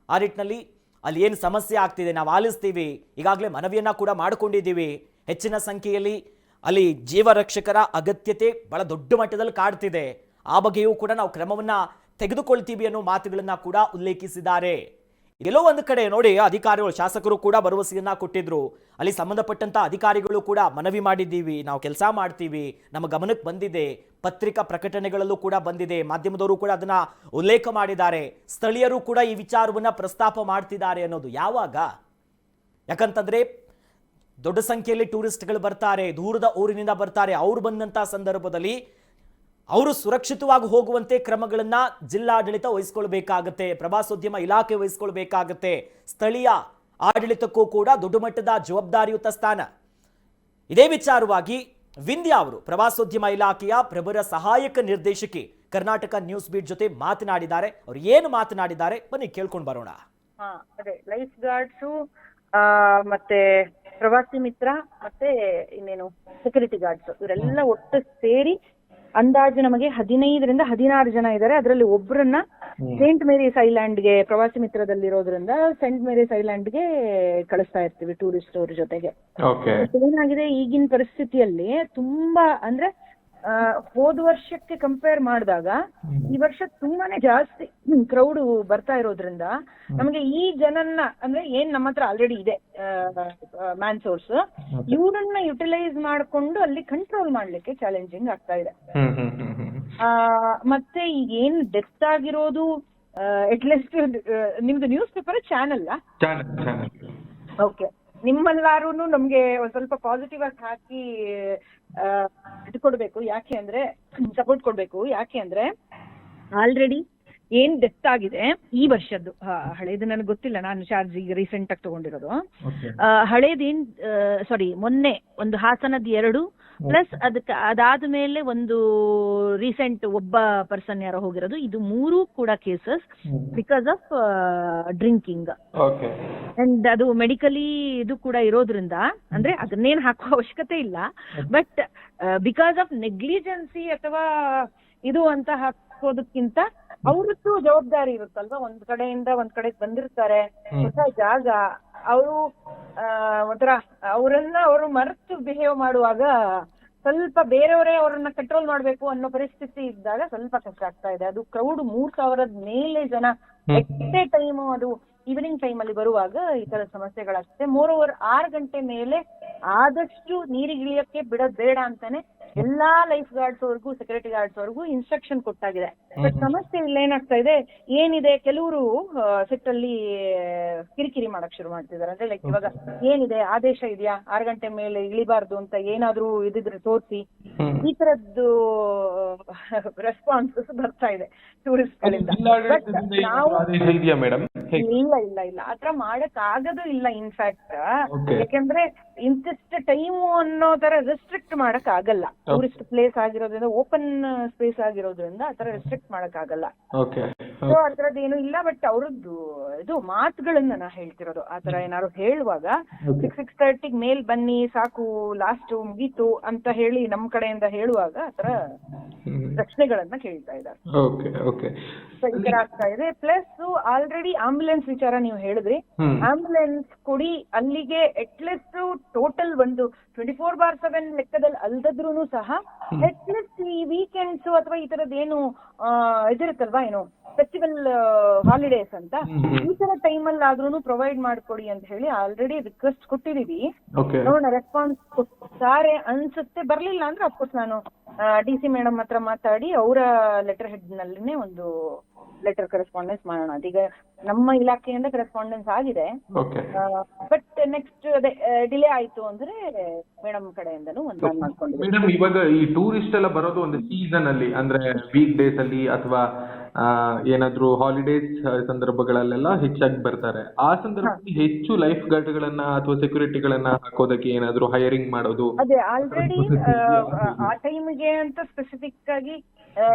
ಆ ನಿಟ್ಟಿನಲ್ಲಿ ಅಲ್ಲಿ ಏನು ಸಮಸ್ಯೆ ಆಗ್ತಿದೆ, ನಾವು ಆಲಿಸ್ತೀವಿ. ಈಗಾಗಲೇ ಮನವಿಯನ್ನು ಕೂಡ ಮಾಡಿಕೊಂಡಿದ್ದೀವಿ. ಹೆಚ್ಚಿನ ಸಂಖ್ಯೆಯಲ್ಲಿ ಅಲ್ಲಿ ಜೀವರಕ್ಷಕರ ಅಗತ್ಯತೆ ಬಹಳ ದೊಡ್ಡ ಮಟ್ಟದಲ್ಲಿ ಕಾಡ್ತಿದೆ. ಆ ಬಗ್ಗೆಯೂ ಕೂಡ ನಾವು ಕ್ರಮವನ್ನು ತೆಗೆದುಕೊಳ್ತೀವಿ ಅನ್ನೋ ಮಾತುಗಳನ್ನು ಕೂಡ ಉಲ್ಲೇಖಿಸಿದ್ದಾರೆ. ಎಲ್ಲೋ ಒಂದು ಕಡೆ ನೋಡಿ ಅಧಿಕಾರಿಗಳು, ಶಾಸಕರು ಕೂಡ ಭರವಸೆಯನ್ನ ಕೊಟ್ಟಿದ್ರು. ಅಲ್ಲಿ ಸಂಬಂಧಪಟ್ಟಂತ ಅಧಿಕಾರಿಗಳು ಕೂಡ ಮನವಿ ಮಾಡಿದ್ದೀವಿ. ನಾವು ಕೆಲಸ ಮಾಡ್ತೀವಿ. ನಮ್ಮ ಗಮನಕ್ಕೆ ಬಂದಿದೆ. ಪತ್ರಿಕಾ ಪ್ರಕಟಣೆಗಳಲ್ಲೂ ಕೂಡ ಬಂದಿದೆ. ಮಾಧ್ಯಮದವರು ಕೂಡ ಅದನ್ನ ಉಲ್ಲೇಖ ಮಾಡಿದ್ದಾರೆ. ಸ್ಥಳೀಯರು ಕೂಡ ಈ ವಿಚಾರವನ್ನ ಪ್ರಸ್ತಾಪ ಮಾಡ್ತಿದ್ದಾರೆ ಅನ್ನೋದು ಯಾವಾಗ? ಯಾಕಂತಂದ್ರೆ ದೊಡ್ಡ ಸಂಖ್ಯೆಯಲ್ಲಿ ಟೂರಿಸ್ಟ್ಗಳು ಬರ್ತಾರೆ. ದೂರದ ಊರಿನಿಂದ ಬರ್ತಾರೆ. ಅವ್ರು ಬಂದಂತ ಸಂದರ್ಭದಲ್ಲಿ ಅವರು ಸುರಕ್ಷಿತವಾಗಿ ಹೋಗುವಂತೆ ಕ್ರಮಗಳನ್ನ ಜಿಲ್ಲಾಡಳಿತ ವಹಿಸ್ಕೊಳ್ಬೇಕಾಗತ್ತೆ, ಪ್ರವಾಸೋದ್ಯಮ ಇಲಾಖೆ ವಹಿಸ್ಕೊಳ್ಬೇಕಾಗತ್ತೆ, ಸ್ಥಳೀಯ ಆಡಳಿತಕ್ಕೂ ಕೂಡ ದೊಡ್ಡ ಮಟ್ಟದ ಜವಾಬ್ದಾರಿಯುತ ಸ್ಥಾನ. ಇದೇ ವಿಚಾರವಾಗಿ ವಿಂದ್ಯಾ ಅವರು ಪ್ರವಾಸೋದ್ಯಮ ಇಲಾಖೆಯ ಪ್ರಬರ ಸಹಾಯಕ ನಿರ್ದೇಶಕಿ ಕರ್ನಾಟಕ ನ್ಯೂಸ್ ಬೀಟ್ ಜೊತೆ ಮಾತನಾಡಿದ್ದಾರೆ. ಅವ್ರು ಏನು ಮಾತನಾಡಿದ್ದಾರೆ ಬನ್ನಿ ಕೇಳ್ಕೊಂಡು ಬರೋಣ. ಲೈಫ್ ಗಾರ್ಡ್ಸು ಮತ್ತೆ ಪ್ರವಾಸಿ ಮಿತ್ರ, ಮತ್ತೆ ಇನ್ನೇನು ಸೆಕ್ಯೂರಿಟಿ ಗಾರ್ಡ್ಸ್ ಇವರೆಲ್ಲ ಒಟ್ಟು ಸೇರಿ ಅಂದಾಜು ನಮಗೆ ಹದಿನೈದರಿಂದ ಹದಿನಾರು ಜನ ಇದ್ದಾರೆ. ಅದರಲ್ಲಿ ಒಬ್ಬರನ್ನ ಸೇಂಟ್ ಮೇರಿಸ್ ಐಲ್ಯಾಂಡ್ಗೆ ಪ್ರವಾಸಿ ಮಿತ್ರದಲ್ಲಿರೋದ್ರಿಂದ ಸೇಂಟ್ ಮೇರಿಸ್ ಐಲ್ಯಾಂಡ್ಗೆ ಕಳಿಸ್ತಾ ಇರ್ತೀವಿ ಟೂರಿಸ್ಟ್ ಅವ್ರ ಜೊತೆಗೆ ಏನಾಗಿದೆ ಈಗಿನ ಪರಿಸ್ಥಿತಿಯಲ್ಲಿ ತುಂಬಾ ಅಂದ್ರೆ ಹೋದ ವರ್ಷಕ್ಕೆ ಕಂಪೇರ್ ಮಾಡಿದಾಗ ಈ ವರ್ಷ ತುಂಬಾನೇ ಜಾಸ್ತಿ ಕ್ರೌಡ್ ಬರ್ತಾ ಇರೋದ್ರಿಂದ ನಮಗೆ ಈ ಜನನ್ನ ಅಂದ್ರೆ ಏನ್ ನಮ್ಮ ಹತ್ರ ಆಲ್ರೆಡಿ ಇದೆ ಮ್ಯಾನ್ ಸೋರ್ಸ್ ಇವ್ರನ್ನ ಯುಟಿಲೈಸ್ ಮಾಡ್ಕೊಂಡು ಅಲ್ಲಿ ಕಂಟ್ರೋಲ್ ಮಾಡ್ಲಿಕ್ಕೆ ಚಾಲೆಂಜಿಂಗ್ ಆಗ್ತಾ ಇದೆ. ಆ, ಮತ್ತೆ ಈಗ ಏನ್ ಡೆತ್ ಆಗಿರೋದು ಅಟ್ಲೀಸ್ಟ್ ನಿಮ್ದು ನ್ಯೂಸ್ ಪೇಪರ್ ಚಾನಲ್ ಓಕೆ ನಿಮ್ಮೆಲ್ಲಾರು ನಮ್ಗೆ ಒಂದ್ ಸ್ವಲ್ಪ ಪಾಸಿಟಿವ್ ಆಗಿ ಹಾಕಿ ಅಹ್ ಇದು ಕೊಡ್ಬೇಕು. ಯಾಕೆ ಅಂದ್ರೆ ಸಪೋರ್ಟ್ ಕೊಡ್ಬೇಕು. ಯಾಕೆ ಅಂದ್ರೆ ಆಲ್ರೆಡಿ ಏನ್ ಡೆತ್ ಆಗಿದೆ ಈ ವರ್ಷದ್ದು ಹಳೇದು ನನಗೆ ಗೊತ್ತಿಲ್ಲ. ನಾನು ಚಾರ್ಜ್ ಈಗ ರೀಸೆಂಟ್ ಆಗಿ ತಗೊಂಡಿರೋದು. ಹಳೇದೇನ್ ಸಾರಿ ಮೊನ್ನೆ ಒಂದು ಹಾಸನದ ಎರಡು ಪ್ಲಸ್ ಅದಕ್ಕೆ ಅದಾದ್ಮೇಲೆ ಒಂದು ರೀಸೆಂಟ್ ಒಬ್ಬ ಪರ್ಸನ್ ಯಾರೋ ಹೋಗಿರೋದು. ಇದು ಮೂರು ಕೂಡ cases because of drinking and ಅದು ಮೆಡಿಕಲಿ ಇದು ಕೂಡ ಇರೋದ್ರಿಂದ ಅಂದ್ರೆ ಅದನ್ನೇನ್ ಹಾಕುವ ಅವಶ್ಯಕತೆ ಇಲ್ಲ. ಬಟ್ ಬಿಕಾಸ್ ಆಫ್ ನೆಗ್ಲಿಜೆನ್ಸಿ ಅಥವಾ ಇದು ಅಂತ ಹಾಕೋದಕ್ಕಿಂತ ಅವ್ರದ್ದು ಜವಾಬ್ದಾರಿ ಇರುತ್ತಲ್ವಾ? ಒಂದ್ ಕಡೆಯಿಂದ ಒಂದ್ ಕಡೆ ಬಂದಿರ್ತಾರೆ. ಹೊಸ ಜಾಗ. ಅವರು ಒಂಥರ ಅವರನ್ನ ಅವರು ಮರೆತು ಬಿಹೇವ್ ಮಾಡುವಾಗ ಸ್ವಲ್ಪ ಬೇರೆಯವರೇ ಅವರನ್ನ ಕಂಟ್ರೋಲ್ ಮಾಡ್ಬೇಕು ಅನ್ನೋ ಪರಿಸ್ಥಿತಿ ಇದ್ದಾಗ ಸ್ವಲ್ಪ ಕಷ್ಟ ಆಗ್ತಾ ಇದೆ. ಅದು ಕ್ರೌಡ್ ಮೂರ್ ಸಾವಿರದ ಮೇಲೆ ಜನ ಎಷ್ಟೇ ಟೈಮ್ ಅದು ಈವ್ನಿಂಗ್ ಟೈಮ್ ಅಲ್ಲಿ ಬರುವಾಗ ಈ ತರ ಸಮಸ್ಯೆಗಳಾಗ್ತದೆ. ಮೋರ್ ಓವರ್ ಆರು ಗಂಟೆ ಮೇಲೆ ಆದಷ್ಟು ನೀರಿಗಿಳಿಯಕ್ಕೆ ಬಿಡೋದ್ ಬೇಡ ಅಂತಾನೆ ಎಲ್ಲಾ ಲೈಫ್ ಗಾರ್ಡ್ಸ್ ಅವ್ರಿಗೂ ಸೆಕ್ಯೂರಿಟಿ ಗಾರ್ಡ್ಸ್ ಅವ್ರಿಗೂ ಇನ್ಸ್ಟ್ರಕ್ಷನ್ ಕೊಟ್ಟಾಗಿದೆ. ಬಟ್ ಸಮಸ್ಯೆ ಇಲ್ಲಿ ಏನಾಗ್ತಾ ಇದೆ ಏನಿದೆ ಕೆಲವರು ಸಿಟ್ಟಲ್ಲಿ ಕಿರಿಕಿರಿ ಮಾಡಕ್ ಶುರು ಮಾಡ್ತಿದ್ದಾರೆ ಅಂದ್ರೆ ಲೈಕ್ ಇವಾಗ ಏನಿದೆ ಆದೇಶ ಇದೆಯಾ? ಆರು ಗಂಟೆ ಮೇಲೆ ಇಳಿಬಾರ್ದು ಅಂತ ಏನಾದ್ರೂ ಇದಿದ್ರೆ ತೋರಿಸಿ. ಈ ತರದ್ದು ರೆಸ್ಪಾನ್ಸಸ್ ಬರ್ತಾ ಇದೆ ಟೂರಿಸ್ಟ್ ಗಳಿಂದ. ಬಟ್ ನಾವು ಇಲ್ಲ ಇಲ್ಲ ಇಲ್ಲ. ಆತರ ಮಾಡಕ್ ಆಗದು ಇಲ್ಲ ಇನ್ಫ್ಯಾಕ್ಟ್ ಫ್ಯಾಕ್ಟ್ ಯಾಕಂದ್ರೆ ಇಂತಿಷ್ಟು ಟೈಮು ಅನ್ನೋ ತರ ರೆಸ್ಟ್ರಿಕ್ಟ್ ಮಾಡಕ್ ಆಗಲ್ಲ ಟೂರಿಸ್ಟ್ ಪ್ಲೇಸ್ ಆಗಿರೋದ್ರಿಂದ ಓಪನ್ ಸ್ಪೇಸ್ ಆಗಿರೋದ್ರಿಂದ ಆತರ ರೆಸ್ಟ್ರಿಕ್ಟ್ ಮಾಡಕ್ ಆಗಲ್ಲ ಸೊ ಅದ್ರದ್ದು ಏನು ಇಲ್ಲ ಬಟ್ ಅವ್ರದ್ದು ಇದು ಮಾತುಗಳನ್ನ ನಾ ಹೇಳ್ತಿರೋದು. ಆತರ ಏನಾದ್ರು ಹೇಳುವಾಗ ಸಿಕ್ಸ್ ಸಿಕ್ಸ್ ತರ್ಟಿಗ್ ಮೇಲ್ ಬನ್ನಿ ಸಾಕು ಲಾಸ್ಟ್ ಮುಗೀತು ಅಂತ ಹೇಳಿ ನಮ್ ಕಡೆಯಿಂದ ಹೇಳುವಾಗ ಆತರ ಪ್ರಶ್ನೆಗಳನ್ನ ಕೇಳ್ತಾ ಇದ್ದಾರೆ. ಈ ತರ ಆಗ್ತಾ ಇದೆ. ಪ್ಲಸ್ ಆಲ್ರೆಡಿ ಆಂಬುಲೆನ್ಸ್ ವಿಚಾರ ನೀವು ಹೇಳಿದ್ರಿ. ಆಂಬುಲೆನ್ಸ್ ಕೊಡಿ ಅಲ್ಲಿಗೆ ಅಟ್ಲೀಸ್ಟ್ ಟೋಟಲ್ ಒಂದು ಟ್ವೆಂಟಿ ಫೋರ್ ಬಾರ್ ಸೆವೆನ್ ಲೆಕ್ಕದಲ್ಲಿ ಅಲ್ದದ್ರೂ ಸಹ ಅಟ್ಲೀಸ್ಟ್ ಈ ವೀಕೆಂಡ್ಸ್ ಅಥವಾ ಈ ತರದ್ ಏನು ಇದಿರುತ್ತಲ್ವಾ ಏನು? ಫೆಸ್ಟಿವಲ್ ಹಾಲಿಡೇಸ್ ಅಂತ. ಈ ತರ ಟೈಮ್ ಅಲ್ಲಿ ಆದ್ರೂ ಪ್ರೊವೈಡ್ ಮಾಡ್ಕೊಡಿ ಅಂತ ಹೇಳಿ ಆಲ್ರೆಡಿ ರಿಕ್ವೆಸ್ಟ್ ಕೊಟ್ಟಿದೀವಿ. ನೋಡೋಣ ರೆಸ್ಪಾನ್ಸ್ ಕೊಡ್ತಾರೆ ಅನ್ಸುತ್ತೆ. ಬರ್ಲಿಲ್ಲ ಅಂದ್ರೆ ಅಫ್ಕೋರ್ಸ್ ನಾನು ಡಿ ಸಿ ಮೇಡಮ್ ಹತ್ರ ಮಾತಾಡಿ ಅವರ ಲೆಟರ್ ಹೆಡ್ ನಲ್ಲಿನೇ ಒಂದು ಲೆಟರ್ ಕರೆಸ್ಪಾಂಡೆನ್ಸ್ ಮಾಡೋಣ. ಅದೀಗ ನಮ್ಮ ಇಲಾಖೆಯಿಂದ ಕರೆಸ್ಪಾಂಡೆನ್ಸ್ ಆಗಿದೆ. ಬಟ್ ನೆಕ್ಸ್ಟ್ ಅದೇ ಡಿಲೇ ಆಯ್ತು ಅಂದ್ರೆ ಮೇಡಮ್ ಕಡೆಯಿಂದನು ಒಂದು ಮಾಡ್ಕೊಂಡು ಮೇಡಮ್ ಇವಾಗ ಈ ಟೂರಿಸ್ಟ್ ಎಲ್ಲ ಬರೋದು ಒಂದು ಸೀಸನ್ ಅಲ್ಲಿ ಅಂದ್ರೆ ವೀಕ್ ಡೇಸ್ ಅಲ್ಲಿ ಅಥವಾ ಏನಾದ್ರೂ ಹಾಲಿಡೇಸ್ ಸಂದರ್ಭಗಳಲ್ಲೆಲ್ಲ ಹೆಚ್ಚಾಗಿ ಬರ್ತಾರೆ. ಆ ಸಂದರ್ಭದಲ್ಲಿ ಹೆಚ್ಚು ಲೈಫ್ ಗಾರ್ಡ್ಗಳನ್ನ ಅಥವಾ ಸೆಕ್ಯೂರಿಟಿಗಳನ್ನ ಹಾಕೋದಕ್ಕೆ ಏನಾದ್ರೂ ಹೈರಿಂಗ್ ಮಾಡೋದು? ಅದೇ ಆಲ್ರೆಡಿ ಆ ಟೈಮ್ಗೆ ಅಂತ ಸ್ಪೆಸಿಫಿಕ್ ಆಗಿ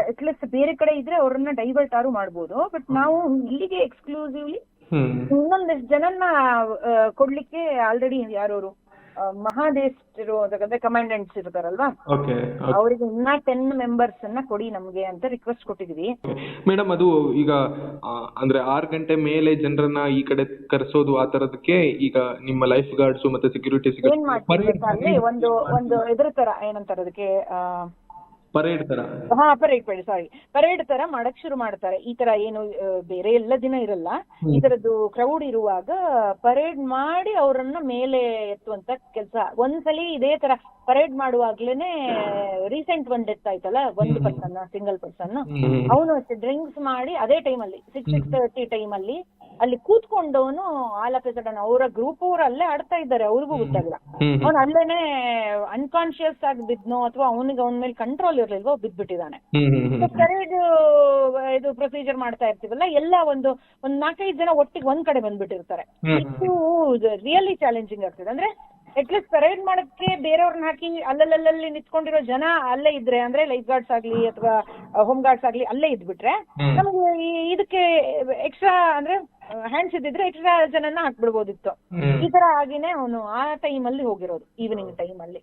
ಅಟ್ಲೀಸ್ಟ್ ಬೇರೆ ಕಡೆ ಇದ್ರೆ ಅವ್ರನ್ನ ಡೈವರ್ಟ್ ಆರು ಮಾಡ್ಬೋದು. ಬಟ್ ನಾವು ಇಲ್ಲಿಗೆ ಎಕ್ಸ್ಕ್ಲೂಸಿವ್ಲಿ ಹ್ಮ್. ಇನ್ನೊಂದಷ್ಟು ಜನನ್ನ ಆ, ಕೊಡ್ಲಿಕ್ಕೆ ಆಲ್ರೆಡಿ ಯಾರವರು ಮಹಾದೇಶ್ ಅಂದ್ರೆ ಕಮಾಂಡೆಂಟ್ಸ್ ಇರ್ತಾರಲ್ವಾ? ಓಕೆ ಅವರಿಗೆ ಇನ್ನ ಟೆನ್ ಮೆಂಬರ್ಸ್ ಅನ್ನ ಕೊಡಿ ನಮ್ಗೆ ಅಂತ ರಿಕ್ವೆಸ್ಟ್ ಕೊಟ್ಟಿದ್ವಿ. ಮೇಡಮ್ ಅದು ಈಗ ಆ, ಅಂದ್ರೆ ಆರು ಗಂಟೆ ಮೇಲೆ ಜನರನ್ನ ಈ ಕಡೆ ಕರೆಸೋದು ಆ ತರದಕ್ಕೆ ಈಗ ನಿಮ್ಮ ಲೈಫ್ ಗಾರ್ಡ್ಸ್ ಮತ್ತೆ ಸೆಕ್ಯೂರಿಟಿ ಏನ್ ಒಂದು ಒಂದು ಇದ್ರ ತರ ಏನಂತಾರೆ ಅದಕ್ಕೆ ಆ, ಪರೇಡ್ ತರ. ಹಾ ಪರೇಡ್ ಪರೇಡ್ ಸಾರಿ ಪರೇಡ್ ತರ ಮಾಡಕ್ ಶುರು ಮಾಡ್ತಾರೆ. ಈ ತರ ಏನು ಬೇರೆ ಎಲ್ಲ ದಿನ ಇರಲ್ಲ. ಈ ತರದ್ದು ಕ್ರೌಡ್ ಇರುವಾಗ ಪರೇಡ್ ಮಾಡಿ ಅವರನ್ನ ಮೇಲೆ ಎತ್ತುವಂತ ಕೆಲಸ. ಒಂದ್ಸಲಿ ಇದೇ ತರ ಪರೇಡ್ ಮಾಡುವಾಗ್ಲೇನೆ ರೀಸೆಂಟ್ ಒಂದ್ ಡೆತ್ ಆಯ್ತಲ್ಲ ಒಂದು ಪರ್ಸನ್ ಸಿಂಗಲ್ ಪರ್ಸನ್. ಅವನು ಅಷ್ಟೇ ಡ್ರಿಂಕ್ಸ್ ಮಾಡಿ ಅದೇ ಟೈಮ್ ಅಲ್ಲಿ ಸಿಕ್ಸ್ ಸಿಕ್ಸ್ ತರ್ಟಿ ಟೈಮ್ ಅಲ್ಲಿ ಅಲ್ಲಿ ಕೂತ್ಕೊಂಡವನು ಆಲ್ ಆಫ್ ಸಡನ್ ಅವರ ಗ್ರೂಪ್ ಅವ್ರು ಅಲ್ಲೇ ಆಡ್ತಾ ಇದ್ದಾರೆ ಅವ್ರಿಗೂ ಗೊತ್ತಾಗಿಲ್ಲ. ಅವ್ನು ಅಲ್ಲೇನೆ ಅನ್ಕಾನ್ಶಿಯಸ್ ಆಗಿ ಬಿದ್ನೋ ಅಥವಾ ಅವನಿಗೆ ಅವನ ಮೇಲೆ ಕಂಟ್ರೋಲ್ ಇರ್ಲಿಲ್ವೋ ಬಿದ್ಬಿಟ್ಟಿದ್ದಾನೆ. ಪರೇಡ್ ಇದು ಪ್ರೊಸೀಜರ್ ಮಾಡ್ತಾ ಇರ್ತೀವಲ್ಲ ಎಲ್ಲ ಒಂದು ಒಂದ್ ನಾಲ್ಕೈದು ಜನ ಒಟ್ಟಿಗೆ ಒಂದ್ ಕಡೆ ಬಂದ್ಬಿಟ್ಟಿರ್ತಾರೆ. ಇದು ರಿಯಲಿ ಚಾಲೆಂಜಿಂಗ್ ಆಗ್ತದೆ. ಅಂದ್ರೆ ಅಟ್ಲೀಸ್ಟ್ ಪೆರೇಡ್ ಮಾಡಕ್ಕೆ ಬೇರೆಯವ್ರನ್ನ ಹಾಕಿ ಅಲ್ಲಲ್ಲಲ್ಲಿ ನಿಂತ್ಕೊಂಡಿರೋ ಜನ ಅಲ್ಲೇ ಇದ್ರೆ ಅಂದ್ರೆ ಲೈಫ್ ಗಾರ್ಡ್ಸ್ ಆಗ್ಲಿ ಅಥವಾ ಹೋಮ್ ಗಾರ್ಡ್ಸ್ ಆಗ್ಲಿ ಅಲ್ಲೇ ಇದ್ಬಿಟ್ರೆ ನಮಗೆ ಈ- ಇದಕ್ಕೆ ಎಕ್ಸ್ಟ್ರಾ ಅಂದ್ರೆ ಹ್ಯಾಂಡ್ಸ್ ಇದ್ದಿದ್ರೆ ಎಕ್ಸ್ಟ್ರಾ ಜನನ ಹಾಕ್ಬಿಡ್ಬೋದಿತ್ತು. ಈ ತರ ಆಗಿನೇ ಅವನು ಆ ಟೈಮ್ ಅಲ್ಲಿ ಹೋಗಿರೋದು ಈವ್ನಿಂಗ್ ಟೈಮ್ ಅಲ್ಲಿ.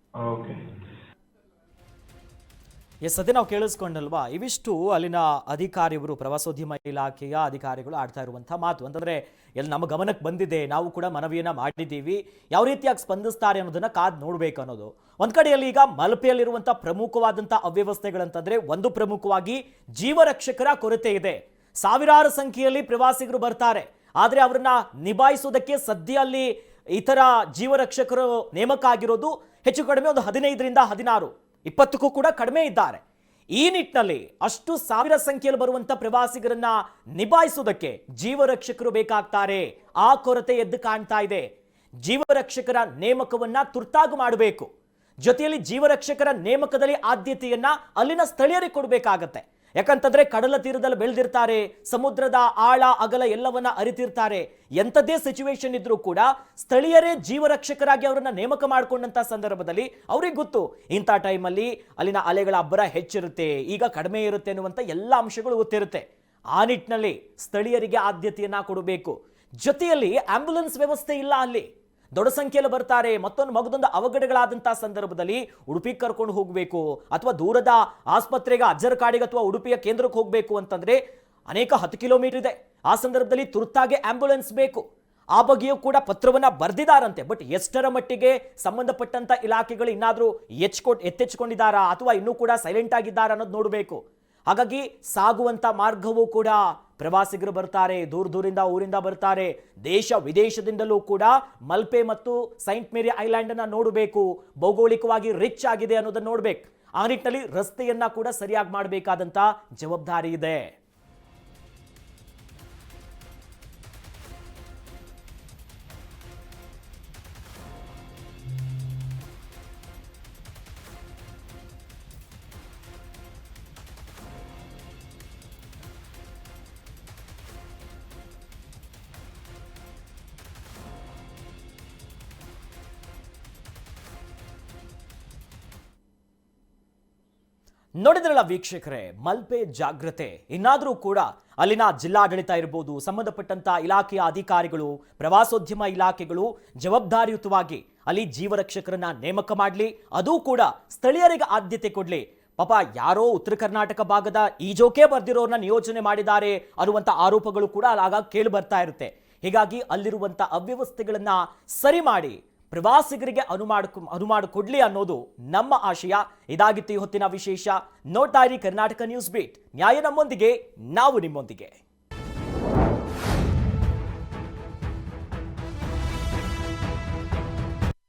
ಎಸ್ ಅದೇ ನಾವು ಕೇಳಿಸ್ಕೊಂಡಲ್ವಾ? ಇವಿಷ್ಟು ಅಲ್ಲಿನ ಅಧಿಕಾರಿಗಳು ಪ್ರವಾಸೋದ್ಯಮ ಇಲಾಖೆಯ ಅಧಿಕಾರಿಗಳು ಆಡ್ತಾ ಇರುವಂತಹ ಮಾತು. ಅಂತಂದ್ರೆ ಎಲ್ಲಿ ನಮ್ಮ ಗಮನಕ್ಕೆ ಬಂದಿದೆ, ನಾವು ಕೂಡ ಮನವಿಯನ್ನ ಮಾಡಿದ್ದೀವಿ. ಯಾವ ರೀತಿಯಾಗಿ ಸ್ಪಂದಿಸ್ತಾರೆ ಅನ್ನೋದನ್ನ ಕಾದ್ ನೋಡ್ಬೇಕು ಅನ್ನೋದು. ಒಂದ್ ಕಡೆಯಲ್ಲಿ ಈಗ ಮಲ್ಪೆಯಲ್ಲಿರುವಂತಹ ಪ್ರಮುಖವಾದಂತಹ ಅವ್ಯವಸ್ಥೆಗಳಂತಂದ್ರೆ, ಒಂದು ಪ್ರಮುಖವಾಗಿ ಜೀವರಕ್ಷಕರ ಕೊರತೆ ಇದೆ. ಸಾವಿರಾರು ಸಂಖ್ಯೆಯಲ್ಲಿ ಪ್ರವಾಸಿಗರು ಬರ್ತಾರೆ. ಆದ್ರೆ ಅವ್ರನ್ನ ನಿಭಾಯಿಸೋದಕ್ಕೆ ಸದ್ಯ ಅಲ್ಲಿ ಇತರ ಜೀವರಕ್ಷಕರು ನೇಮಕ ಆಗಿರೋದು ಹೆಚ್ಚು ಕಡಿಮೆ ಒಂದು ಹದಿನೈದರಿಂದ ಹದಿನಾರು. ಇಪ್ಪತ್ತಕ್ಕೂ ಕೂಡ ಕಡಿಮೆ ಇದ್ದಾರೆ. ಈ ನಿಟ್ಟಿನಲ್ಲಿ ಅಷ್ಟು ಸಾವಿರ ಸಂಖ್ಯೆಯಲ್ಲಿ ಬರುವಂತ ಪ್ರವಾಸಿಗರನ್ನ ನಿಭಾಯಿಸುವುದಕ್ಕೆ ಜೀವರಕ್ಷಕರು ಬೇಕಾಗ್ತಾರೆ. ಆ ಕೊರತೆ ಎದ್ದು ಕಾಣ್ತಾ ಇದೆ. ಜೀವರಕ್ಷಕರ ನೇಮಕವನ್ನ ತುರ್ತಾಗಿ ಮಾಡಬೇಕು. ಜೊತೆಯಲ್ಲಿ ಜೀವರಕ್ಷಕರ ನೇಮಕದಲ್ಲಿ ಆದ್ಯತೆಯನ್ನ ಅಲ್ಲಿನ ಸ್ಥಳೀಯರಿಗೆ ಕೊಡಬೇಕಾಗತ್ತೆ. ಯಾಕಂತಂದ್ರೆ ಕಡಲ ತೀರದಲ್ಲಿ ಬೆಳೆದಿರ್ತಾರೆ, ಸಮುದ್ರದ ಆಳ, ಅಗಲ ಎಲ್ಲವನ್ನ ಅರಿತಿರ್ತಾರೆ. ಎಂಥದ್ದೇ ಸಿಚುವೇಶನ್ ಇದ್ರೂ ಕೂಡ ಸ್ಥಳೀಯರೇ ಜೀವರಕ್ಷಕರಾಗಿ ಅವರನ್ನ ನೇಮಕ ಮಾಡಿಕೊಂಡಂತ ಸಂದರ್ಭದಲ್ಲಿ ಅವ್ರಿಗೆ ಗೊತ್ತು. ಇಂಥ ಟೈಮಲ್ಲಿ ಅಲ್ಲಿನ ಅಲೆಗಳ ಅಬ್ಬರ ಹೆಚ್ಚಿರುತ್ತೆ, ಈಗ ಕಡಿಮೆ ಇರುತ್ತೆ ಅನ್ನುವಂತ ಎಲ್ಲ ಅಂಶಗಳು ಗೊತ್ತಿರುತ್ತೆ. ಆ ನಿಟ್ಟಿನಲ್ಲಿ ಸ್ಥಳೀಯರಿಗೆ ಆದ್ಯತೆಯನ್ನ ಕೊಡಬೇಕು. ಜೊತೆಯಲ್ಲಿ ಆಂಬ್ಯುಲೆನ್ಸ್ ವ್ಯವಸ್ಥೆ ಇಲ್ಲ ಅಲ್ಲಿ. ದೊಡ್ಡ ಸಂಖ್ಯೆಯಲ್ಲಿ ಬರ್ತಾರೆ. ಮತ್ತೊಂದು ಮಗದೊಂದು ಅವಘಡಗಳಾದಂತಹ ಸಂದರ್ಭದಲ್ಲಿ ಉಡುಪಿಗೆ ಕರ್ಕೊಂಡು ಹೋಗಬೇಕು ಅಥವಾ ದೂರದ ಆಸ್ಪತ್ರೆಗೆ ಅಜ್ಜರ ಕಾಡಿಗೆ ಅಥವಾ ಉಡುಪಿಯ ಕೇಂದ್ರಕ್ಕೆ ಹೋಗಬೇಕು ಅಂತಂದ್ರೆ ಅನೇಕ ಹತ್ತು ಕಿಲೋಮೀಟರ್ ಇದೆ. ಆ ಸಂದರ್ಭದಲ್ಲಿ ತುರ್ತಾಗಿ ಆಂಬ್ಯುಲೆನ್ಸ್ ಬೇಕು. ಆ ಬಗ್ಗೆಯೂ ಕೂಡ ಪತ್ರವನ್ನ ಬರೆದಿದ್ದಾರಂತೆ ಬಟ್ ಎಷ್ಟರ ಮಟ್ಟಿಗೆ ಸಂಬಂಧಪಟ್ಟಂತ ಇಲಾಖೆಗಳು ಇನ್ನಾದರೂ ಎಚ್ಕೊಟ್ ಎತ್ತೆಚ್ಕೊಂಡಿದ್ದಾರಾ ಅಥವಾ ಇನ್ನೂ ಕೂಡ ಸೈಲೆಂಟ್ ಆಗಿದ್ದಾರಾ ಅನ್ನೋದು ನೋಡಬೇಕು. ಹಾಗಾಗಿ ಸಾಗುವಂತ ಮಾರ್ಗವೂ ಕೂಡ ಪ್ರವಾಸಿಗರು ಬರ್ತಾರೆ, ದೂರ ದೂರಿಂದ ಊರಿಂದ ಬರ್ತಾರೆ. ದೇಶ ವಿದೇಶದಿಂದಲೂ ಕೂಡ ಮಲ್ಪೆ ಮತ್ತು ಸೈಂಟ್ ಮೇರಿ ಐಲ್ಯಾಂಡ್ ಅನ್ನ ನೋಡಬೇಕು. ಭೌಗೋಳಿಕವಾಗಿ ರಿಚ್ ಆಗಿದೆ ಅನ್ನೋದನ್ನ ನೋಡ್ಬೇಕು. ಆ ನಿಟ್ಟಿನಲ್ಲಿ ರಸ್ತೆಯನ್ನ ಕೂಡ ಸರಿಯಾಗಿ ಮಾಡಬೇಕಾದಂತ ಜವಾಬ್ದಾರಿ ಇದೆ. ನೋಡಿದ್ರಲ್ಲ ವೀಕ್ಷಕರೇ, ಮಲ್ಪೆ ಜಾಗ್ರತೆ. ಇನ್ನಾದರೂ ಕೂಡ ಅಲ್ಲಿನ ಜಿಲ್ಲಾಡಳಿತ ಇರ್ಬೋದು, ಸಂಬಂಧಪಟ್ಟಂತ ಇಲಾಖೆಯ ಅಧಿಕಾರಿಗಳು, ಪ್ರವಾಸೋದ್ಯಮ ಇಲಾಖೆಗಳು ಜವಾಬ್ದಾರಿಯುತವಾಗಿ ಅಲ್ಲಿ ಜೀವರಕ್ಷಕರನ್ನ ನೇಮಕ ಮಾಡಲಿ. ಅದೂ ಕೂಡ ಸ್ಥಳೀಯರಿಗೆ ಆದ್ಯತೆ ಕೊಡ್ಲಿ. ಪಾಪ ಯಾರೋ ಉತ್ತರ ಕರ್ನಾಟಕ ಭಾಗದ ಈಜೋಕೆ ಬರ್ದಿರೋರ್ನ ನಿಯೋಜನೆ ಮಾಡಿದ್ದಾರೆ ಅನ್ನುವಂಥ ಆರೋಪಗಳು ಕೂಡ ಆಗ ಕೇಳಿ ಬರ್ತಾ ಇರುತ್ತೆ. ಹೀಗಾಗಿ ಅಲ್ಲಿರುವಂಥ ಅವ್ಯವಸ್ಥೆಗಳನ್ನು ಸರಿ ಮಾಡಿ ಪ್ರವಾಸಿಗರಿಗೆ ಅನು ಮಾಡಿಕೊಡ್ಲಿ ಅನ್ನೋದು ನಮ್ಮ ಆಶಯ. ಇದಾಗಿತ್ತು ಈ ಹೊತ್ತಿನ ವಿಶೇಷ. ನೋಡ್ತಾ ಇರಿ ಕರ್ನಾಟಕ ನ್ಯೂಸ್ ಬೀಟ್. ನ್ಯಾಯ ನಮ್ಮೊಂದಿಗೆ, ನಾವು ನಿಮ್ಮೊಂದಿಗೆ.